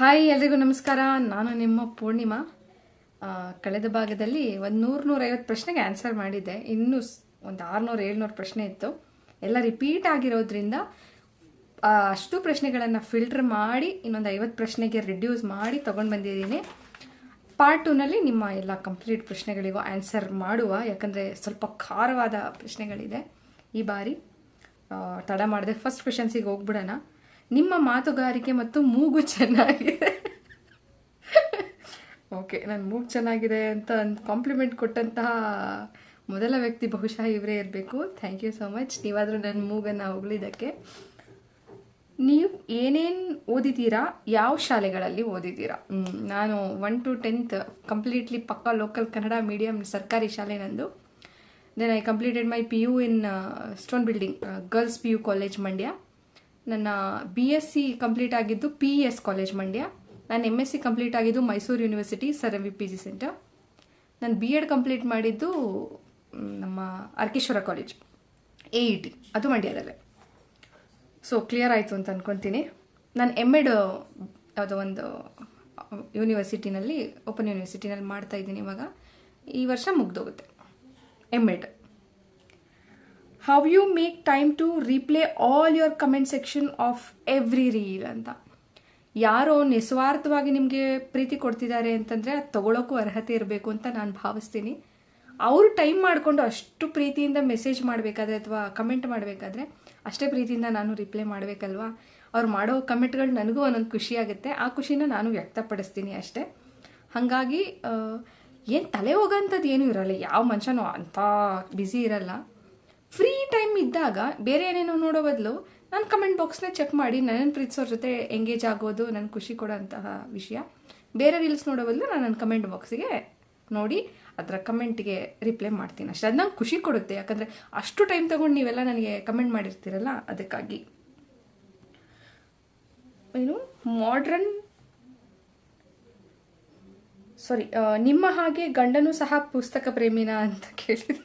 Hi ಎಲ್ರಿಗೂ ನಮಸ್ಕಾರ. ನಾನು ನಿಮ್ಮ ಪೂರ್ಣಿಮಾ. ಕಳೆದ ಭಾಗದಲ್ಲಿ ಒಂದು ನೂರು ನೂರೈವತ್ತು ಪ್ರಶ್ನೆಗೆ ಆನ್ಸರ್ ಮಾಡಿದ್ದೆ. ಇನ್ನೂ ಒಂದು ಆರುನೂರು, ಏಳ್ನೂರು ಪ್ರಶ್ನೆ ಇತ್ತು. ಎಲ್ಲ ರಿಪೀಟ್ ಆಗಿರೋದ್ರಿಂದ ಅಷ್ಟು ಪ್ರಶ್ನೆಗಳನ್ನು ಫಿಲ್ಟರ್ ಮಾಡಿ, ಇನ್ನೊಂದು ಐವತ್ತು ಪ್ರಶ್ನೆಗೆ ರಿಡ್ಯೂಸ್ ಮಾಡಿ ತೊಗೊಂಡು ಬಂದಿದ್ದೀನಿ. ಪಾರ್ಟ್ ಟೂನಲ್ಲಿ ನಿಮ್ಮ ಎಲ್ಲ ಕಂಪ್ಲೀಟ್ ಪ್ರಶ್ನೆಗಳಿಗೂ ಆನ್ಸರ್ ಮಾಡುವ, ಯಾಕಂದರೆ ಸ್ವಲ್ಪ ಖಾರವಾದ ಪ್ರಶ್ನೆಗಳಿದೆ ಈ ಬಾರಿ. ತಡ ಮಾಡಿದೆ. ಫಸ್ಟ್ ಕ್ವೆಶನ್ಸಿಗೆ ಹೋಗ್ಬಿಡೋಣ. ನಿಮ್ಮ ಮಾತುಗಾರಿಕೆ ಮತ್ತು ಮೂಗು ಚೆನ್ನಾಗಿದೆ. ಓಕೆ ನನ್ನ ಮೂಗು ಚೆನ್ನಾಗಿದೆ ಅಂತ ಕಾಂಪ್ಲಿಮೆಂಟ್ ಕೊಟ್ಟಂತಹ ಮೊದಲ ವ್ಯಕ್ತಿ ಬಹುಶಃ ಇವರೇ ಇರಬೇಕು. ಥ್ಯಾಂಕ್ ಯು ಸೋ ಮಚ್ ನೀವಾದರೂ ನನ್ನ ಮೂಗನ್ನು ಹೊಗಳಿದ್ದಕ್ಕೆ ನೀವು ಏನೇನು ಓದಿದ್ದೀರಾ? ಯಾವ ಶಾಲೆಗಳಲ್ಲಿ ಓದಿದ್ದೀರಾ? ನಾನು ಒನ್ ಟು ಟೆಂತ್ ಕಂಪ್ಲೀಟ್ಲಿ ಪಕ್ಕಾ ಲೋಕಲ್ ಕನ್ನಡ ಮೀಡಿಯಂ ಸರ್ಕಾರಿ ಶಾಲೆ ನಂದು. Then I completed my P U in stone building girls P U college Mandya ನನ್ನ ಬಿ ಎಸ್ ಸಿ ಕಂಪ್ಲೀಟ್ ಆಗಿದ್ದು P E S college Mandya ನಾನು ಎಂ ಎಸ್ ಸಿ ಕಂಪ್ಲೀಟ್ ಆಗಿದ್ದು Mysuru university sir V P G centre ನಾನು B Ed complete ಮಾಡಿದ್ದು ನಮ್ಮ Arkeshwara college A E T ಅದು ಮಂಡ್ಯದಲ್ಲೇ so clear ಆಯಿತು ಅಂತ ಅಂದ್ಕೊತೀನಿ ನಾನು ಎಂ ಎಡ್ ಯಾವುದೋ ಒಂದು ಯೂನಿವರ್ಸಿಟಿನಲ್ಲಿ ಓಪನ್ ಯೂನಿವರ್ಸಿಟಿನಲ್ಲಿ ಮಾಡ್ತಾ ಇದ್ದೀನಿ ಇವಾಗ. ಈ ವರ್ಷ ಮುಗ್ದೋಗುತ್ತೆ. M Ed how you make time to replay all your comment section of every reel ಅಂತ. ಯಾರೋ ನಿಸ್ವಾರ್ಥವಾಗಿ ನಿಮಗೆ ಪ್ರೀತಿ ಕೊಡ್ತಿದ್ದಾರೆ ಅಂತಂದರೆ ಅದು ತಗೊಳ್ಳೋಕ್ಕೂ ಅರ್ಹತೆ ಇರಬೇಕು ಅಂತ ನಾನು ಭಾವಿಸ್ತೀನಿ. ಅವರು ಟೈಮ್ ಮಾಡಿಕೊಂಡು ಅಷ್ಟು ಪ್ರೀತಿಯಿಂದ ಮೆಸೇಜ್ ಮಾಡಬೇಕಾದ್ರೆ ಅಥವಾ ಕಮೆಂಟ್ ಮಾಡಬೇಕಾದ್ರೆ ಅಷ್ಟೇ ಪ್ರೀತಿಯಿಂದ ನಾನು ರಿಪ್ಲೈ ಮಾಡಬೇಕಲ್ವಾ? ಅವ್ರು ಮಾಡೋ ಕಮೆಂಟ್ಗಳು ನನಗೂ ಒಂದೊಂದು ಖುಷಿಯಾಗುತ್ತೆ ಆ ಖುಷಿನ ನಾನು ವ್ಯಕ್ತಪಡಿಸ್ತೀನಿ ಅಷ್ಟೇ. ಹಾಗಾಗಿ ಏನು ತಲೆ ಹೋಗೋಂಥದ್ದು ಏನೂ ಇರಲ್ಲ. ಯಾವ ಮನುಷ್ಯನೂ ಅಂಥ ಬ್ಯುಸಿ ಇರಲ್ಲ. ಫ್ರೀ ಟೈಮ್ ಇದ್ದಾಗ ಬೇರೆ ಏನೇನೋ ನೋಡೋ ಬದಲು ನಾನು ಕಮೆಂಟ್ ಬಾಕ್ಸ್ನ ಚೆಕ್ ಮಾಡಿ ನನ್ನ ಪ್ರೀತಿಸೋರ ಜೊತೆ ಎಂಗೇಜ್ ಆಗೋದು ನನ್ನ ಖುಷಿ ಕೊಡೋಂತಹ ವಿಷಯ. ಬೇರೆ ರೀಲ್ಸ್ ನೋಡೋ ಬದಲು ನಾನು ನನ್ನ ಕಮೆಂಟ್ ಬಾಕ್ಸಿಗೆ ನೋಡಿ ಅದರ ಕಮೆಂಟ್ಗೆ ರಿಪ್ಲೈ ಮಾಡ್ತೀನಿ ಅಷ್ಟೇ. ಅದು ನಂಗೆ ಖುಷಿ ಕೊಡುತ್ತೆ. ಯಾಕಂದರೆ ಅಷ್ಟು ಟೈಮ್ ತಗೊಂಡು ನೀವೆಲ್ಲ ನನಗೆ ಕಮೆಂಟ್ ಮಾಡಿರ್ತೀರಲ್ಲ ಅದಕ್ಕಾಗಿ. ಏನು? ಮಾಡ್ರನ್ ಸಾರಿ ನಿಮ್ಮ ಹಾಗೆ ಗಂಡನೂ ಸಹ ಪುಸ್ತಕ ಪ್ರೇಮಿನ ಅಂತ ಕೇಳಿದ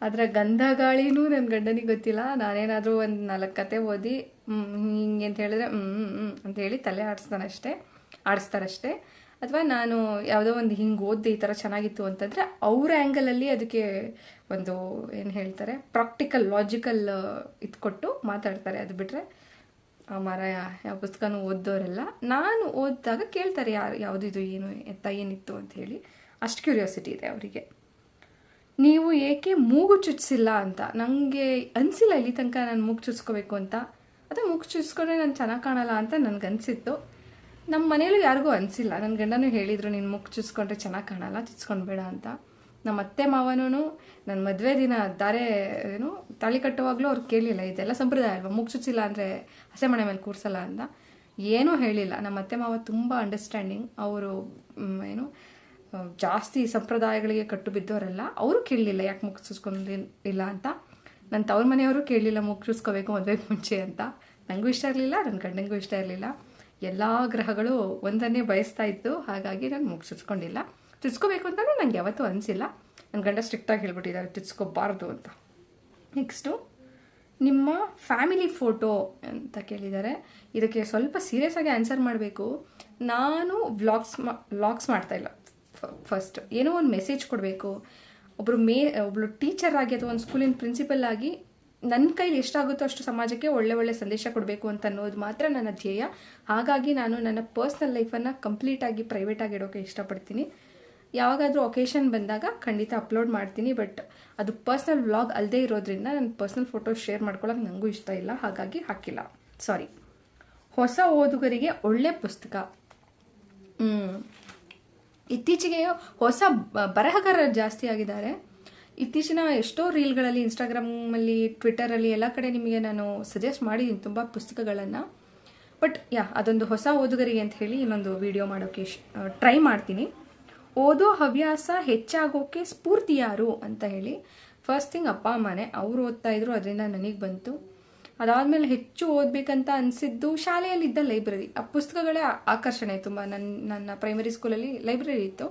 ಅದರ ಗಂಧ ಗಾಳಿನೂ ನನ್ನ ಗಂಡನಿಗೆ ಗೊತ್ತಿಲ್ಲ. ನಾನೇನಾದರೂ ಒಂದು ನಾಲ್ಕು ಕತೆ ಓದಿ ಹಿಂಗೆ ಅಂತ ಹೇಳಿದ್ರೆ ಹ್ಞೂ ಅಂತ ಹೇಳಿ ತಲೆ ಆಡಿಸ್ತಾನಷ್ಟೇ, ಆಡಿಸ್ತಾರಷ್ಟೇ. ಅಥವಾ ನಾನು ಯಾವುದೋ ಒಂದು ಹಿಂಗೆ ಓದಿದೆ ಈ ಥರ ಚೆನ್ನಾಗಿತ್ತು ಅಂತಂದರೆ ಅವ್ರ ಆ್ಯಂಗಲಲ್ಲಿ ಅದಕ್ಕೆ ಒಂದು ಏನು ಹೇಳ್ತಾರೆ ಪ್ರಾಕ್ಟಿಕಲ್ ಲಾಜಿಕಲ್ ಇದು ಕೊಟ್ಟು ಮಾತಾಡ್ತಾರೆ. ಅದು ಬಿಟ್ಟರೆ ಆ ಮರ ಯಾವ ಪುಸ್ತಕನೂ ಓದೋರೆಲ್ಲ ನಾನು ಓದಿದಾಗ ಕೇಳ್ತಾರೆ, ಯಾರು, ಯಾವುದಿದು ಏನು, ಎತ್ತ ಏನಿತ್ತು? ಅಂತ ಹೇಳಿ. ಅಷ್ಟು ಕ್ಯೂರಿಯಾಸಿಟಿ ಇದೆ ಅವರಿಗೆ. ನೀವು ಏಕೆ ಮೂಗು ಚುಚ್ಚಿಲ್ಲ ಅಂತ? ನನಗೆ ಅನಿಸಿಲ್ಲ ಇಲ್ಲಿ ತನಕ ನಾನು ಮೂಗು ಚುಚ್ಕೋಬೇಕು ಅಂತ. ಅಥವಾ ಮೂಗು ಚುಚ್ಕೊಂಡ್ರೆ ನಾನು ಚೆನ್ನಾಗಿ ಕಾಣಲ್ಲ ಅಂತ ನನಗೆ ಅನಿಸಿತ್ತು. ನಮ್ಮ ಮನೆಯಲ್ಲೂ ಯಾರಿಗೂ ಅನಿಸಿಲ್ಲ. ನನ್ನ ಗಂಡನೂ ಹೇಳಿದರು, ನೀನು ಮೂಗು ಚುಚ್ಕೊಂಡ್ರೆ ಚೆನ್ನಾಗಿ ಕಾಣಲ್ಲ ಚುಚ್ಕೊಂಡ್ಬೇಡ ಅಂತ. ನಮ್ಮ ಅತ್ತೆ ಮಾವನೂ ನನ್ನ ಮದುವೆ ದಿನ ದಾರೆ, ಏನು, ತಾಳಿ ಕಟ್ಟುವಾಗಲೂ ಅವ್ರು ಕೇಳಿಲ್ಲ, ಇದೆಲ್ಲ ಸಂಪ್ರದಾಯ ಅಲ್ವಾ? ಮೂಗು ಚುಚ್ಚಿಲ್ಲ ಅಂದರೆ ಹಸೆ ಮನೆ ಮೇಲೆ ಕೂರಿಸಲ್ಲ ಅಂತ. ಏನೂ ಹೇಳಿಲ್ಲ. ನಮ್ಮ ಅತ್ತೆ ಮಾವ ತುಂಬ ಅಂಡರ್ಸ್ಟ್ಯಾಂಡಿಂಗ್ ಅವರು ಏನು ಜಾಸ್ತಿ ಸಂಪ್ರದಾಯಗಳಿಗೆ ಕಟ್ಟು ಬಿದ್ದವರೆಲ್ಲ ಅವರು ಕೇಳಲಿಲ್ಲ, ಯಾಕೆ ಮುಗಿಸ್ಕೊಂಡು ಇಲ್ಲ ಅಂತ. ನನ್ನ ತವ್ರ ಮನೆಯವರು ಕೇಳಲಿಲ್ಲ ಮುಗಿಸ್ಕೋಬೇಕು ಮದುವೆ ಮುಂಚೆ ಅಂತ. ನನಗೂ ಇಷ್ಟ ಇರಲಿಲ್ಲ ನನ್ನ ಗಂಡನಿಗೂ ಇಷ್ಟ ಇರಲಿಲ್ಲ. ಎಲ್ಲ ಗ್ರಹಗಳು ಒಂದನ್ನೇ ಬಯಸ್ತಾ ಇತ್ತು, ಹಾಗಾಗಿ ನಾನು ಮುಗಿಸ್ಕೊಂಡಿಲ್ಲ ತಿಳ್ಸ್ಕೋಬೇಕು ಅಂತಲೂ ನನಗೆ ಯಾವತ್ತೂ ಅನಿಸಿಲ್ಲ. ನನ್ನ ಗಂಡ ಸ್ಟ್ರಿಕ್ಟಾಗಿ ಹೇಳ್ಬಿಟ್ಟಿದ್ದಾರೆ ಚುಚ್ಕೋಬಾರ್ದು ಅಂತ. ನೆಕ್ಸ್ಟು ನಿಮ್ಮ ಫ್ಯಾಮಿಲಿ ಫೋಟೋ ಅಂತ ಕೇಳಿದ್ದಾರೆ ಇದಕ್ಕೆ ಸ್ವಲ್ಪ ಸೀರಿಯಸ್ ಆಗಿ ಆನ್ಸರ್ ಮಾಡಬೇಕು. ನಾನು ವ್ಲಾಗ್ಸ್ ಮಾ ವ್ಲಾಗ್ಸ್ ಮಾಡ್ತಾ ಇಲ್ಲ. ಫಸ್ಟ್ ಏನೋ ಒಂದು ಮೆಸೇಜ್ ಕೊಡಬೇಕು. ಒಬ್ಬರು ಮೇ ಒಬ್ಬಳು ಟೀಚರ್ ಆಗಿ ಅಥವಾ ಒಂದು ಸ್ಕೂಲಿನ ಪ್ರಿನ್ಸಿಪಲ್ ಆಗಿ ನನ್ನ ಕೈಲಿ ಎಷ್ಟಾಗುತ್ತೋ ಅಷ್ಟು ಸಮಾಜಕ್ಕೆ ಒಳ್ಳೆ ಒಳ್ಳೆ ಸಂದೇಶ ಕೊಡಬೇಕು ಅಂತ ಅನ್ನೋದು ಮಾತ್ರ ನನ್ನ ಧ್ಯೇಯ. ಹಾಗಾಗಿ ನಾನು ನನ್ನ ಪರ್ಸ್ನಲ್ ಲೈಫನ್ನು ಕಂಪ್ಲೀಟಾಗಿ ಪ್ರೈವೇಟಾಗಿ ಇಡೋಕ್ಕೆ ಇಷ್ಟಪಡ್ತೀನಿ. ಯಾವಾಗಾದರೂ ಒಕೇಶನ್ ಬಂದಾಗ ಖಂಡಿತ ಅಪ್ಲೋಡ್ ಮಾಡ್ತೀನಿ ಬಟ್ ಅದು ಪರ್ಸ್ನಲ್ ವ್ಲಾಗ್ ಅಲ್ಲದೆ ಇರೋದ್ರಿಂದ ನನ್ನ ಪರ್ಸ್ನಲ್ ಫೋಟೋ ಶೇರ್ ಮಾಡ್ಕೊಳ್ಳೋಕೆ ನನಗೂ ಇಷ್ಟ ಇಲ್ಲ. ಹಾಗಾಗಿ ಹಾಕಿಲ್ಲ. ಸಾರಿ ಹೊಸ ಓದುಗರಿಗೆ ಒಳ್ಳೆ ಪುಸ್ತಕ. ಇತ್ತೀಚೆಗೆ ಹೊಸ ಬರಹಗಾರರು ಜಾಸ್ತಿ ಆಗಿದ್ದಾರೆ. ಇತ್ತೀಚಿನ ಎಷ್ಟೋ ರೀಲ್ಗಳಲ್ಲಿ ಇನ್ಸ್ಟಾಗ್ರಾಮಲ್ಲಿ ಟ್ವಿಟ್ಟರಲ್ಲಿ ಎಲ್ಲ ಕಡೆ ನಿಮಗೆ ನಾನು ಸಜೆಸ್ಟ್ ಮಾಡಿದ್ದೀನಿ, ತುಂಬ ಪುಸ್ತಕಗಳನ್ನು. ಬಟ್, ಯಾ, ಅದೊಂದು ಹೊಸ ಓದುಗರಿಗೆ ಅಂತ ಹೇಳಿ ಇನ್ನೊಂದು ವಿಡಿಯೋ ಮಾಡೋಕ್ಕೆ ಟ್ರೈ ಮಾಡ್ತೀನಿ. ಓದೋ ಹವ್ಯಾಸ ಹೆಚ್ಚಾಗೋಕ್ಕೆ ಸ್ಫೂರ್ತಿ ಯಾರು ಅಂತ ಹೇಳಿ. ಫಸ್ಟ್ ಥಿಂಗ್, ಅಪ್ಪ, ಅಮ್ಮನೇ, ಅವ್ರು ಓದ್ತಾ ಇದ್ರು, ಅದರಿಂದ ನನಗೆ ಬಂತು. ಅದಾದಮೇಲೆ ಹೆಚ್ಚು ಓದಬೇಕಂತ ಅನಿಸಿದ್ದು ಶಾಲೆಯಲ್ಲಿದ್ದ ಲೈಬ್ರರಿ. ಆ ಪುಸ್ತಕಗಳೇ ಆಕರ್ಷಣೆ ತುಂಬ ನನ್ನ ನನ್ನ ಪ್ರೈಮರಿ ಸ್ಕೂಲಲ್ಲಿ ಲೈಬ್ರರಿ ಇತ್ತು.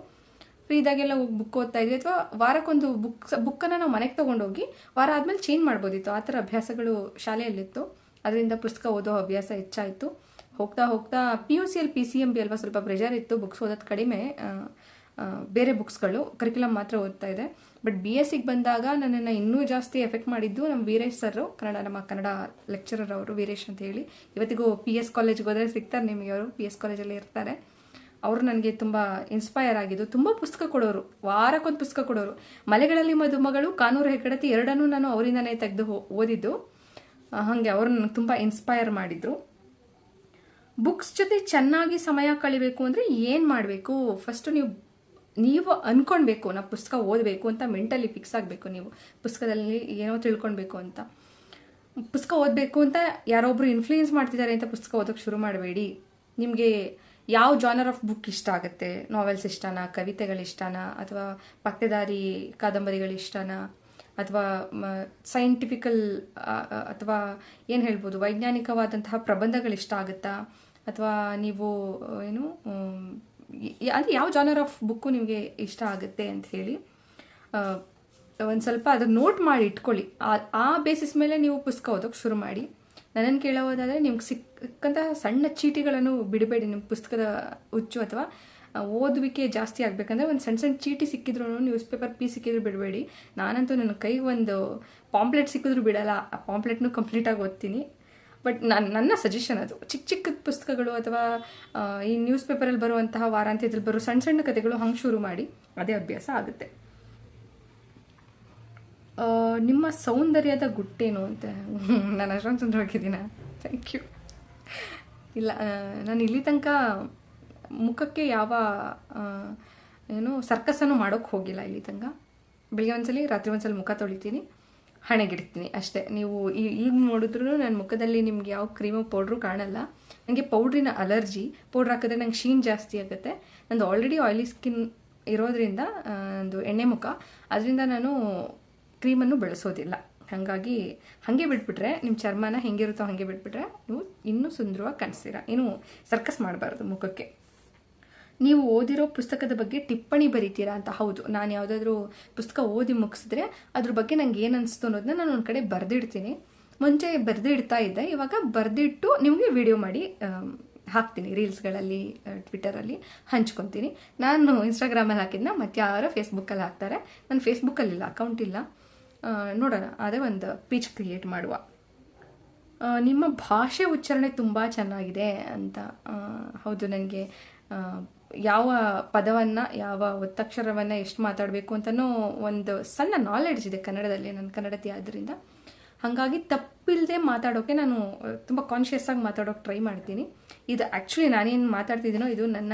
ಫ್ರೀ ಇದಾಗೆಲ್ಲ ಹೋಗಿ ಬುಕ್ ಓದ್ತಾ ಇದ್ವಿ. ಅಥವಾ ವಾರಕ್ಕೊಂದು ಬುಕ್ ಬುಕ್ಕನ್ನು ನಾವು ಮನೆಗೆ ತಗೊಂಡೋಗಿ ವಾರ ಆದಮೇಲೆ ಚೇಂಜ್ ಮಾಡ್ಬೋದಿತ್ತು. ಆ ಥರ ಅಭ್ಯಾಸಗಳು ಶಾಲೆಯಲ್ಲಿತ್ತು. ಅದರಿಂದ ಪುಸ್ತಕ ಓದೋ ಅಭ್ಯಾಸ ಹೆಚ್ಚಾಯಿತು. ಹೋಗ್ತಾ ಹೋಗ್ತಾ ಪಿ ಯು ಸಿಯಲ್ಲಿ ಪಿ ಸಿ ಎಂ ಬಿ ಅಲ್ವಾ ಸ್ವಲ್ಪ ಪ್ರೆಷರ್ ಇತ್ತು. ಬುಕ್ಸ್ ಓದೋದು ಕಡಿಮೆ. ಬೇರೆ ಬುಕ್ಸ್ಗಳು ಕರಿಕ್ಯುಲಮ್ ಮಾತ್ರ ಓದ್ತಾ ಇದೆ. ಬಟ್ ಬಿ ಎಸ್ ಸಿಗೆ ಬಂದಾಗ ನನ್ನನ್ನು ಇನ್ನೂ ಜಾಸ್ತಿ ಎಫೆಕ್ಟ್ ಮಾಡಿದ್ದು ನಮ್ಮ ವೀರೇಶ್ ಸರ್ ಕನ್ನಡ, ನಮ್ಮ ಕನ್ನಡ ಲೆಕ್ಚರರ್ ಅವರು ವೀರೇಶ್ ಅಂತ ಹೇಳಿ. ಇವತ್ತಿಗೂ ಪಿ ಎಸ್ ಕಾಲೇಜ್ಗೆ ಹೋದರೆ ಸಿಗ್ತಾರೆ ನಿಮಗೆ ಅವರು ಪಿ ಎಸ್ ಕಾಲೇಜಲ್ಲಿ ಇರ್ತಾರೆ. ಅವರು ನನಗೆ ತುಂಬ ಇನ್ಸ್ಪೈರ್ ಆಗಿದ್ದು, ತುಂಬ ಪುಸ್ತಕ ಕೊಡೋರು, ವಾರಕ್ಕೊಂದು ಪುಸ್ತಕ ಕೊಡೋರು. ಮಲೆಗಳಲ್ಲಿ ಮದುಮಗಳು, ಕಾನೂರು ಹೆಗ್ಗಡತಿ ಎರಡನ್ನೂ ನಾನು ಅವರಿಂದನೇ ತೆಗೆದು ಓದಿದ್ದು. ಹಾಗೆ ಅವರು ನನಗೆ ತುಂಬ ಇನ್ಸ್ಪೈರ್ ಮಾಡಿದ್ರು. ಬುಕ್ಸ್ ಜೊತೆ ಚೆನ್ನಾಗಿ ಸಮಯ ಕಳಿಬೇಕು ಅಂದರೆ ಏನು ಮಾಡಬೇಕು? ಫಸ್ಟು ನೀವು ನೀವು ಅನ್ಕೊಳ್ಬೇಕು ನಾ ಪುಸ್ತಕ ಓದಬೇಕು ಅಂತ ಮೆಂಟಲಿ ಫಿಕ್ಸ್ ಆಗಬೇಕು ನೀವು. ಪುಸ್ತಕದಲ್ಲಿ ಏನೋ ತಿಳ್ಕೊಳ್ಬೇಕು ಅಂತ. ಪುಸ್ತಕ ಓದಬೇಕು ಅಂತ ಯಾರೊಬ್ರು ಇನ್ಫ್ಲೂಯೆನ್ಸ್ ಮಾಡ್ತಿದ್ದಾರೆ ಅಂತ ಪುಸ್ತಕ ಓದೋಕೆ ಶುರು ಮಾಡಬೇಡಿ. ನಿಮಗೆ ಯಾವ ಜಾನರ್ ಆಫ್ ಬುಕ್ ಇಷ್ಟ ಆಗುತ್ತೆ? ನಾವೆಲ್ಸ್ ಇಷ್ಟನಾ? ಕವಿತೆಗಳು ಇಷ್ಟನಾ? ಅಥವಾ ಪತ್ತೆದಾರಿ, ಕಾದಂಬರಿಗಳು ಇಷ್ಟನಾ? ಅಥವಾ ಸೈಂಟಿಫಿಕಲ್ ಅಥವಾ ಏನು ಹೇಳ್ಬೋದು, ವೈಜ್ಞಾನಿಕವಾದಂತಹ ಪ್ರಬಂಧಗಳು ಇಷ್ಟ ಆಗುತ್ತಾ? ಅಥವಾ ನೀವು, ಏನು ಆಮ್, ಯ- ಅದು ಯಾವ ಜಾನರ್ ಆಫ್ ಬುಕ್ಕು ನಿಮಗೆ ಇಷ್ಟ ಆಗುತ್ತೆ ಅಂತ ಹೇಳಿ ಒಂದು ಸ್ವಲ್ಪ ಅದ್ರ ನೋಟ್ ಮಾಡಿ ಇಟ್ಕೊಳ್ಳಿ. ಆ- ಬೇಸಿಸ್ ಮೇಲೆ ನೀವು ಪುಸ್ತಕ ಓದೋಕೆ ಶುರು ಮಾಡಿ. ನನ್ನನ್ನು ಕೇಳೋದಾದರೆ ನಿಮ್ಗೆ ಸಿಕ್ಕಂತಹ ಸಣ್ಣ ಚೀಟಿಗಳನ್ನು ಬಿಡಬೇಡಿ. ನಿಮ್ಮ ಪುಸ್ತಕದ ಹುಚ್ಚು ಅಥವಾ ಓದುವಿಕೆ ಜಾಸ್ತಿ ಆಗಬೇಕಂದ್ರೆ ಒಂದು ಸಣ್ಣ ಸಣ್ಣ ಚೀಟಿ ಸಿಕ್ಕಿದ್ರು ನ್ಯೂಸ್ ಪೇಪರ್ ಪೀಸ್ ಸಿಕ್ಕಿದ್ರು ಬಿಡಬೇಡಿ. ನಾನಂತೂ ನನ್ನ ಕೈಗೆ ಒಂದು ಪಾಂಪ್ಲೆಟ್ ಸಿಕ್ಕಿದ್ರು ಬಿಡಲ್ಲ. ಆ ಪಾಂಪ್ಲೆಟ್ನು ಕಂಪ್ಲೀಟಾಗಿ ಓದ್ತೀನಿ. ಬಟ್ ನನ್ನ ನನ್ನ ಸಜೆಷನ್ ಅದು. ಚಿಕ್ಕ ಚಿಕ್ಕ ಪುಸ್ತಕಗಳು ಅಥವಾ ಈ ನ್ಯೂಸ್ ಪೇಪರಲ್ಲಿ ಬರುವಂತಹ ವಾರಾಂತ್ಯದಲ್ಲಿ ಬರೋ ಸಣ್ಣ ಸಣ್ಣ ಕಥೆಗಳು ಹಂಗೆ ಶುರು ಮಾಡಿ, ಅದೇ ಅಭ್ಯಾಸ ಆಗುತ್ತೆ. ನಿಮ್ಮ ಸೌಂದರ್ಯದ ಗುಟ್ಟೇನು ಅಂತ? ನಾನು ಅಷ್ಟೊಂದು ಸುಂದರವಾಗಿದ್ದೀನ? ಥ್ಯಾಂಕ್ ಯು ಇಲ್ಲ ನಾನು ಇಲ್ಲಿ ತನಕ ಮುಖಕ್ಕೆ ಯಾವ ಏನು ಸರ್ಕಸ್ಸನ್ನು ಮಾಡೋಕ್ಕೆ ಹೋಗಿಲ್ಲ ಇಲ್ಲಿ ತನಕ. ಬೆಳಿಗ್ಗೆ ಒಂದ್ಸಲಿ, ರಾತ್ರಿ ಒಂದ್ಸಲ ಮುಖ ತೊಳಿತೀನಿ. ಹಣೆಗಿಡ್ತೀನಿ ಅಷ್ಟೇ. ನೀವು ಈಗ ನೋಡಿದ್ರು ನನ್ನ ಮುಖದಲ್ಲಿ ನಿಮ್ಗೆ ಯಾವ ಕ್ರೀಮು ಪೌಡ್ರು ಕಾಣಲ್ಲ. ನನಗೆ ಪೌಡ್ರಿನ ಅಲರ್ಜಿ ಪೌಡ್ರ್ ಹಾಕಿದ್ರೆ ನಂಗೆ ಶೀನ್ ಜಾಸ್ತಿ ಆಗುತ್ತೆ. ನಂದು ಆಲ್ರೆಡಿ ಆಯಿಲಿ ಸ್ಕಿನ್ ಇರೋದ್ರಿಂದ ಒಂದು ಎಣ್ಣೆ ಮುಖ. ಅದರಿಂದ ನಾನು ಕ್ರೀಮನ್ನು ಬಳಸೋದಿಲ್ಲ. ಹಾಗಾಗಿ ಹಾಗೆ ಬಿಟ್ಬಿಟ್ರೆ ನಿಮ್ಮ ಚರ್ಮನ ಹೆಂಗಿರುತ್ತೋ ಹಾಗೆ ಬಿಟ್ಬಿಟ್ರೆ ನೀವು ಇನ್ನೂ ಸುಂದರವಾಗಿ ಕಾಣಿಸ್ತೀರಾ. ಏನು ಸರ್ಕಸ್ ಮಾಡಬಾರ್ದು ಮುಖಕ್ಕೆ. ನೀವು ಓದಿರೋ ಪುಸ್ತಕದ ಬಗ್ಗೆ ಟಿಪ್ಪಣಿ ಬರೀತೀರಾ ಅಂತ? ಹೌದು. ನಾನು ಯಾವುದಾದ್ರೂ ಪುಸ್ತಕ ಓದಿ ಮುಗಿಸಿದ್ರೆ ಅದ್ರ ಬಗ್ಗೆ ನಂಗೆ ಏನು ಅನಿಸ್ತು ಅನ್ನೋದನ್ನ ನಾನು ಒಂದು ಕಡೆ ಬರೆದಿಡ್ತೀನಿ. ಮುಂಚೆ ಬರೆದಿಡ್ತಾ ಇದ್ದೆ. ಇವಾಗ ಬರೆದಿಟ್ಟು ನಿಮಗೆ ವಿಡಿಯೋ ಮಾಡಿ ಹಾಕ್ತೀನಿ ರೀಲ್ಸ್ಗಳಲ್ಲಿ ಟ್ವಿಟರಲ್ಲಿ ಹಂಚ್ಕೊತೀನಿ. ನಾನು ಇನ್ಸ್ಟಾಗ್ರಾಮಲ್ಲಿ ಹಾಕಿದ್ನ, ಮತ್ತೆ ಯಾರೋ ಫೇಸ್ಬುಕ್ಕಲ್ಲಿ ಹಾಕ್ತಾರೆ. ನಾನು ಫೇಸ್ಬುಕ್ಕಲ್ಲಿಲ್ಲ ಅಕೌಂಟ್ ಇಲ್ಲ. ನೋಡೋಣ. ಅದೇ ಒಂದು ಪೀಚ್ ಕ್ರಿಯೇಟ್ ಮಾಡುವ. ನಿಮ್ಮ ಭಾಷೆ ಉಚ್ಚಾರಣೆ ತುಂಬ ಚೆನ್ನಾಗಿದೆ ಅಂತ ಹೌದು ನನಗೆ ಯಾವ ಪದವನ್ನು, ಯಾವ ಒತ್ತಕ್ಷರವನ್ನು ಎಷ್ಟು ಮಾತಾಡಬೇಕು ಅಂತನೂ ಒಂದು ಸಣ್ಣ ನಾಲೆಡ್ಜ್ ಇದೆ ಕನ್ನಡದಲ್ಲಿ, ನನ್ನ ಕನ್ನಡತಿ ಆದ್ದರಿಂದ ಹಾಗಾಗಿ ತಪ್ಪಿಲ್ಲದೆ ಮಾತಾಡೋಕ್ಕೆ ನಾನು ತುಂಬ ಕಾನ್ಷಿಯಸ್ ಆಗಿ ಮಾತಾಡೋಕೆ ಟ್ರೈ ಮಾಡ್ತೀನಿ. ಇದು ಆ್ಯಕ್ಚುಲಿ ನಾನೇನು ಮಾತಾಡ್ತಿದ್ದೀನೋ, ಇದು ನನ್ನ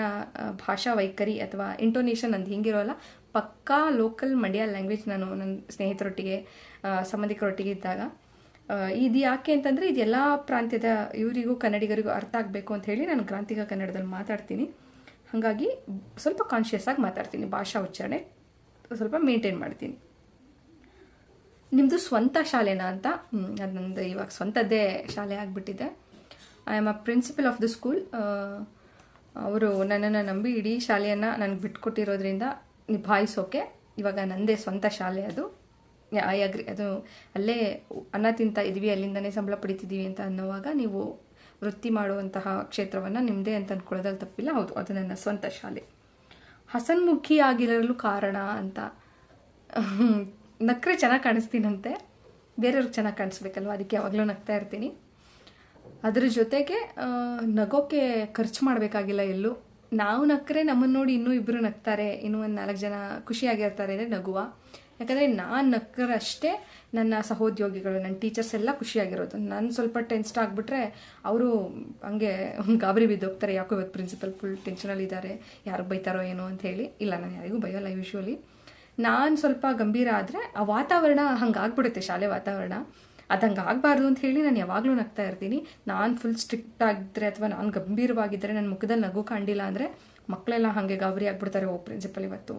ಭಾಷಾ ವೈಖರಿ ಅಥವಾ ಇಂಟೋನೇಷನ್ ಅಂತ ಹಿಂಗಿರೋಲ್ಲ. ಪಕ್ಕಾ ಲೋಕಲ್ ಮಂಡ್ಯ ಲ್ಯಾಂಗ್ವೇಜ್ ನಾನು ನನ್ನ ಸ್ನೇಹಿತರೊಟ್ಟಿಗೆ ಸಂಬಂಧಿಕರೊಟ್ಟಿಗೆ ಇದ್ದಾಗ. ಇದು ಯಾಕೆ ಅಂತಂದರೆ, ಇದು ಎಲ್ಲ ಪ್ರಾಂತ್ಯದ ಇವರಿಗೂ ಕನ್ನಡಿಗರಿಗೂ ಅರ್ಥ ಆಗಬೇಕು ಅಂತ ಹೇಳಿ ನಾನು ಕ್ರಾಂತಿಕ ಕನ್ನಡದಲ್ಲಿ ಮಾತಾಡ್ತೀನಿ. ಹಾಗಾಗಿ ಸ್ವಲ್ಪ ಕಾನ್ಷಿಯಸ್ ಆಗಿ ಮಾತಾಡ್ತೀನಿ, ಭಾಷಾ ಉಚ್ಚಾರಣೆ ಸ್ವಲ್ಪ ಮೇಂಟೈನ್ ಮಾಡ್ತೀನಿ. ನಿಮ್ಮದು ಸ್ವಂತ ಶಾಲೆನಾ ಅಂತ? ಅದು ನಂದು ಇವಾಗ ಸ್ವಂತದ್ದೇ ಶಾಲೆ ಆಗಿಬಿಟ್ಟಿದೆ. I am a principal of the school ಅವರು ನನ್ನನ್ನು ನಂಬಿ ಇಡೀ ಶಾಲೆಯನ್ನು ನನಗೆ ಬಿಟ್ಕೊಟ್ಟಿರೋದ್ರಿಂದ ನಿಭಾಯಿಸೋಕೆ ಇವಾಗ ನನ್ನದೇ ಸ್ವಂತ ಶಾಲೆ ಅದು. ಐ ಅಗ್ರಿ ಅದು ಅಲ್ಲೇ ಅನ್ನ ತಿಂತ ಇದ್ವಿ, ಅಲ್ಲಿಂದನೇ ಸಂಬಳ ಪಡಿತಿದ್ದೀವಿ ಅಂತ ಅನ್ನೋವಾಗ ನೀವು ವೃತ್ತಿ ಮಾಡುವಂತಹ ಕ್ಷೇತ್ರವನ್ನು ನಿಮ್ಮದೇ ಅಂತ ಅಂದ್ಕೊಳ್ಳೋದಲ್ಲಿ ತಪ್ಪಿಲ್ಲ. ಹೌದು, ಅದು ನನ್ನ ಸ್ವಂತ ಶಾಲೆ. ಹಸನ್ಮುಖಿ ಆಗಿರಲು ಕಾರಣ ಅಂತ. ನಕ್ರೆ ಚೆನ್ನಾಗಿ ಕಾಣಿಸ್ತೀನಂತೆ. ಬೇರೆಯವ್ರಿಗೆ ಚೆನ್ನಾಗಿ ಕಾಣಿಸ್ಬೇಕಲ್ವ? ಅದಕ್ಕೆ ಯಾವಾಗಲೂ ನಗ್ತಾ ಇರ್ತೀನಿ. ಅದರ ಜೊತೆಗೆ ನಗೋಕೆ ಖರ್ಚು ಮಾಡಬೇಕಾಗಿಲ್ಲ ಎಲ್ಲೂ. ನಾವು ನಕ್ಕರೆ ನಮ್ಮನ್ನು ನೋಡಿ ಇನ್ನೂ ಇಬ್ಬರು ನಗ್ತಾರೆ. ಇನ್ನೂ ಒಂದು ನಾಲ್ಕು ಜನ ಖುಷಿಯಾಗಿರ್ತಾರೆ ಅಂದರೆ ನಗುವ. ಯಾಕಂದರೆ ನಾನು ನಕ್ಕರಷ್ಟೇ ನನ್ನ ಸಹೋದ್ಯೋಗಿಗಳು ನನ್ನ ಟೀಚರ್ಸ್ ಎಲ್ಲ ಖುಷಿಯಾಗಿರೋದು. ನಾನು ಸ್ವಲ್ಪ ಟೆನ್ಸ್ಟ್ ಆಗಿಬಿಟ್ರೆ ಅವರು ಹಂಗೆ ಗಾಬರಿ ಬಿದ್ದೋಗ್ತಾರೆ ಯಾಕೋ ಇವತ್ತು ಪ್ರಿನ್ಸಿಪಲ್ ಫುಲ್ ಟೆನ್ಷನಲ್ಲಿದ್ದಾರೆ ಯಾರು ಬೈತಾರೋ ಏನೋ ಅಂತ ಹೇಳಿ. ಇಲ್ಲ, ನಾನು ಯಾರಿಗೂ ಬೈಯೋಲ್ಲ ಯೂಶ್ವಲಿ ನಾನು ಸ್ವಲ್ಪ ಗಂಭೀರ ಆದರೆ ಆ ವಾತಾವರಣ ಹಂಗೆ ಆಗ್ಬಿಡುತ್ತೆ, ಶಾಲೆ ವಾತಾವರಣ. ಅದು ಹಂಗೆ ಆಗಬಾರ್ದು ಅಂತ ಹೇಳಿ ನಾನು ಯಾವಾಗಲೂ ನಗ್ತಾ ಇರ್ತೀನಿ. ನಾನು ಫುಲ್ ಸ್ಟ್ರಿಕ್ಟ್ ಆಗಿದ್ದರೆ ಅಥವಾ ನಾನು ಗಂಭೀರವಾಗಿದ್ದರೆ ನನ್ನ ಮುಖದಲ್ಲಿ ನಗು ಕಾಣಿಲ್ಲ ಅಂದರೆ ಮಕ್ಕಳೆಲ್ಲ ಹಾಗೆ ಗಾಬರಿ ಆಗಿಬಿಡ್ತಾರೆ. ಓ ಪ್ರಿನ್ಸಿಪಲ್ ಇವತ್ತು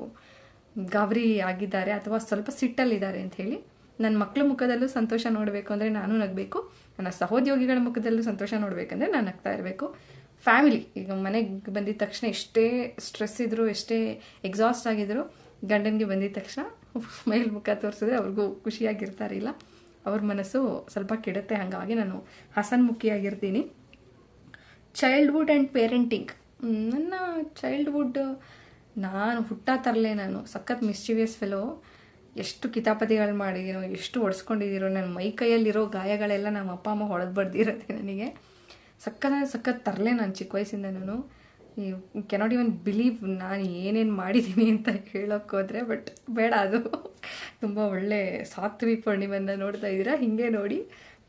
ಗಾಬರಿ ಆಗಿದ್ದಾರೆ ಅಥವಾ ಸ್ವಲ್ಪ ಸಿಟ್ಟಲ್ಲಿದ್ದಾರೆ ಅಂತ ಹೇಳಿ ನನ್ನ ಮಕ್ಕಳ ಮುಖದಲ್ಲೂ ಸಂತೋಷ ನೋಡಬೇಕು ಅಂದರೆ ನಾನು ನಗಬೇಕು. ನನ್ನ ಸಹೋದ್ಯೋಗಿಗಳ ಮುಖದಲ್ಲೂ ಸಂತೋಷ ನೋಡಬೇಕಂದ್ರೆ ನಾನು ನಗ್ತಾ ಇರಬೇಕು. ಫ್ಯಾಮಿಲಿ ಈಗ ಮನೆಗೆ ಬಂದಿದ ತಕ್ಷಣ ಎಷ್ಟೇ ಸ್ಟ್ರೆಸ್ ಇದ್ದರೂ ಎಷ್ಟೇ ಎಕ್ಸಾಸ್ಟ್ ಆಗಿದ್ರು ಗಂಡನಿಗೆ ಬಂದಿದ ತಕ್ಷಣ ಮೈಲ್ ಮುಖ ತೋರಿಸಿದ್ರೆ ಅವ್ರಿಗೂ ಖುಷಿಯಾಗಿರ್ತಾರಿಲ್ಲ ಅವ್ರ ಮನಸ್ಸು ಸ್ವಲ್ಪ ಕೆಡುತ್ತೆ. ಹಾಗಾಗಿ ನಾನು ಹಸನ್ಮುಖಿಯಾಗಿರ್ತೀನಿ ಚೈಲ್ಡ್ಹುಡ್ ಆ್ಯಂಡ್ ಪೇರೆಂಟಿಂಗ್ ನನ್ನ ಚೈಲ್ಡ್ಹುಡ್ ನಾನು ಹುಟ್ಟ ತರಲೆ ನಾನು, ಸಖತ್ ಮಿಸ್ಚಿವಿಯಸ್ ಫೆಲೋ ಎಷ್ಟು ಕಿತಾಪತಿಗಳು ಮಾಡಿದಿರೋ, ಎಷ್ಟು ಒಡ್ಸ್ಕೊಂಡಿದ್ದೀರೋ ನನ್ನ ಮೈ ಕೈಯಲ್ಲಿರೋ ಗಾಯಗಳೆಲ್ಲ ನಮ್ಮ ಅಪ್ಪ, ಅಮ್ಮ ಹೊಡೆದು ಬಡ್ದಿರತ್ತೆ ನನಗೆ. ಸಖತ್ ಸಖತ್ ತರಲೆ ನಾನು ಚಿಕ್ಕ ವಯಸ್ಸಿಂದ ನಾನು. ಈ ಕೆನಾಟ್ ಇವನ್ ಬಿಲೀವ್ ನಾನು ಏನೇನು ಮಾಡಿದ್ದೀನಿ ಅಂತ ಹೇಳೋಕ್ಕೋದ್ರೆ ಬಟ್ ಬೇಡ ಅದು. ತುಂಬ ಒಳ್ಳೆ ಸಾತ್ವಿ ಪೂರ್ಣಿಮೆನ ನೋಡ್ತಾ ಇದ್ದೀರಾ, ಹೀಗೆ ನೋಡಿ.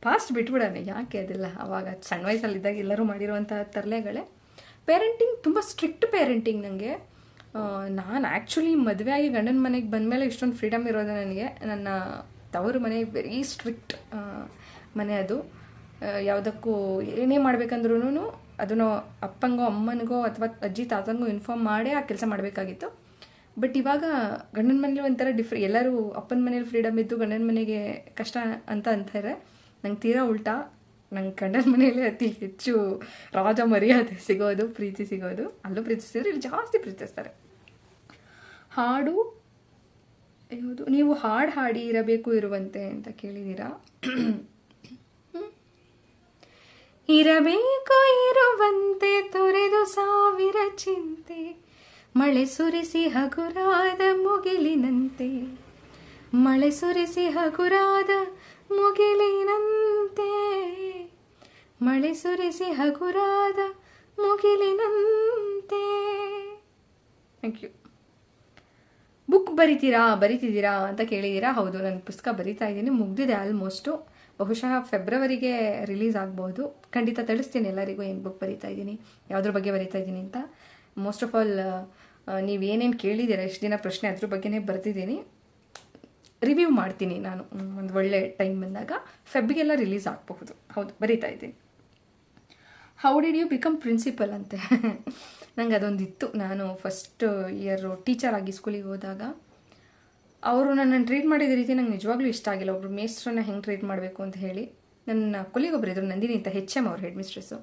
ಪಾಸ್ಟ್ ಬಿಟ್ಬಿಡೋಣ, ಯಾಕೆ ಅದೆಲ್ಲ? ಅವಾಗ ಸಣ್ಣ ವಯಸ್ಸಲ್ಲಿದ್ದಾಗ ಎಲ್ಲರೂ ಮಾಡಿರುವಂಥ ತರಲೆಗಳೇ. ಪೇರೆಂಟಿಂಗ್ ತುಂಬ ಸ್ಟ್ರಿಕ್ಟ್ ಪೇರೆಂಟಿಂಗ್ ನನಗೆ ನಾನು ಆ್ಯಕ್ಚುಲಿ ಮದುವೆ ಆಗಿ ಗಂಡನ ಮನೆಗೆ ಬಂದಮೇಲೆ ಇಷ್ಟೊಂದು ಫ್ರೀಡಮ್ ಇರೋದು ನನಗೆ. ನನ್ನ ತವರು ಮನೆ ವೆರಿ ಸ್ಟ್ರಿಕ್ಟ್ ಮನೆ ಅದು. ಯಾವುದಕ್ಕೂ ಏನೇ ಮಾಡಬೇಕಂದ್ರೂ ಅದನ್ನು ಅಪ್ಪಂಗೋ, ಅಮ್ಮನಿಗೋ ಅಥವಾ ಅಜ್ಜಿ ತಾತಂಗೋ ಇನ್ಫಾರ್ಮ್ ಮಾಡೇ ಆ ಕೆಲಸ ಮಾಡಬೇಕಾಗಿತ್ತು. ಬಟ್ ಇವಾಗ ಗಂಡನ ಮನೇಲಿ ಒಂಥರ ಡಿಫ್ರೆ ಎಲ್ಲರೂ ಅಪ್ಪನ ಮನೇಲಿ ಫ್ರೀಡಮ್ ಇದ್ದು ಗಂಡನ ಮನೆಗೆ ಕಷ್ಟ ಅಂತ ಅಂತಾರೆ. ನಂಗೆ ತೀರಾ ಉಲ್ಟಾ. ನಂಗೆ ಕಣ್ಣನ ಮನೆಯಲ್ಲಿ ಅತಿ ಹೆಚ್ಚು ರಾಜ ಮರ್ಯಾದೆ ಸಿಗೋದು, ಪ್ರೀತಿ ಸಿಗೋದು. ಅಲ್ಲೂ ಪ್ರೀತಿಸಿದ್ರೆ ಇಲ್ಲಿ ಜಾಸ್ತಿ ಪ್ರೀತಿಸ್ತಾರೆ. ಹಾಡು, ಯಾವುದು? ನೀವು ಹಾಡು ಹಾಡಿ ಇರಬೇಕು ಇರುವಂತೆ ಅಂತ ಕೇಳಿದ್ದೀರಾ ಇರಬೇಕು ಇರುವಂತೆ ತೊರೆದು ಸಾವಿರ ಚಿಂತೆ, ಮಳೆ ಸುರಿಸಿ ಹಗುರಾದ ಮುಗಿಲಿನಂತೆ, ಮಳೆ ಸುರಿಸಿ ಹಗುರಾದ ಮುಗಿಲಿನಂತೆ. ಮಳೆ ಸುರಿಸಿ ಹಗುರಾದ ಮುಗಿಲಿನಂತೆ. ಥ್ಯಾಂಕ್ ಯು ಬುಕ್ ಬರಿತೀರಾ, ಬರಿತಿದ್ದೀರಾ ಅಂತ ಕೇಳಿದ್ದೀರಾ? ಹೌದು, ನಾನು ಪುಸ್ತಕ ಬರಿತಾ ಇದ್ದೀನಿ. ಮುಗ್ದಿದೆ ಆಲ್ಮೋಸ್ಟು ಬಹುಶಃ ಫೆಬ್ರವರಿಗೆ ರಿಲೀಸ್ ಆಗ್ಬೋದು. ಖಂಡಿತ ತಿಳಿಸ್ತೀನಿ ಎಲ್ಲರಿಗೂ ಏನು ಬುಕ್ ಬರಿತಾ ಇದ್ದೀನಿ, ಯಾವುದ್ರ ಬಗ್ಗೆ ಬರಿತಾ ಇದ್ದೀನಿ ಅಂತ. ಮೋಸ್ಟ್ ಆಫ್ ಆಲ್ ನೀವು ಏನೇನು ಕೇಳಿದ್ದೀರಾ, ಎಷ್ಟು ದಿನ ಪ್ರಶ್ನೆ ಅದ್ರ ಬಗ್ಗೆನೇ ಬರ್ತಿದ್ದೀನಿ. ರಿವ್ಯೂ ಮಾಡ್ತೀನಿ ನಾನು ಒಂದು ಒಳ್ಳೆ ಟೈಮ್ ಬಂದಾಗ. ಫೆಬ್ಗೆಲ್ಲ ರಿಲೀಸ್ ಆಗಬಹುದು. ಹೌದು, ಬರೀತಾ ಇದ್ದೀನಿ. How did you become principal ಅಂತೆ? ನಂಗೆ ಅದೊಂದಿತ್ತು. ನಾನು ಫಸ್ಟ್ ಇಯರು ಟೀಚರ್ ಆಗಿ ಸ್ಕೂಲಿಗೆ ಹೋದಾಗ, ಅವರು ನನ್ನನ್ನು ಟ್ರೀಟ್ ಮಾಡಿದ ರೀತಿ ನಂಗೆ ನಿಜವಾಗ್ಲೂ ಇಷ್ಟ ಆಗಿಲ್ಲ. ಒಬ್ರು ಮೇಸ್ಟ್ರನ್ನ ಹೆಂಗೆ ಟ್ರೀಟ್ ಮಾಡಬೇಕು ಅಂತ ಹೇಳಿ ನನ್ನ ಕೊಲಿಗೊಬ್ಬರು ಇದ್ರು, ನಂದಿನಿ ಅಂತ ಹೆಚ್ ಎಂ ಅವ್ರು ಹೆಡ್ ಮಿಸ್ಟ್ರೆಸ್ಸು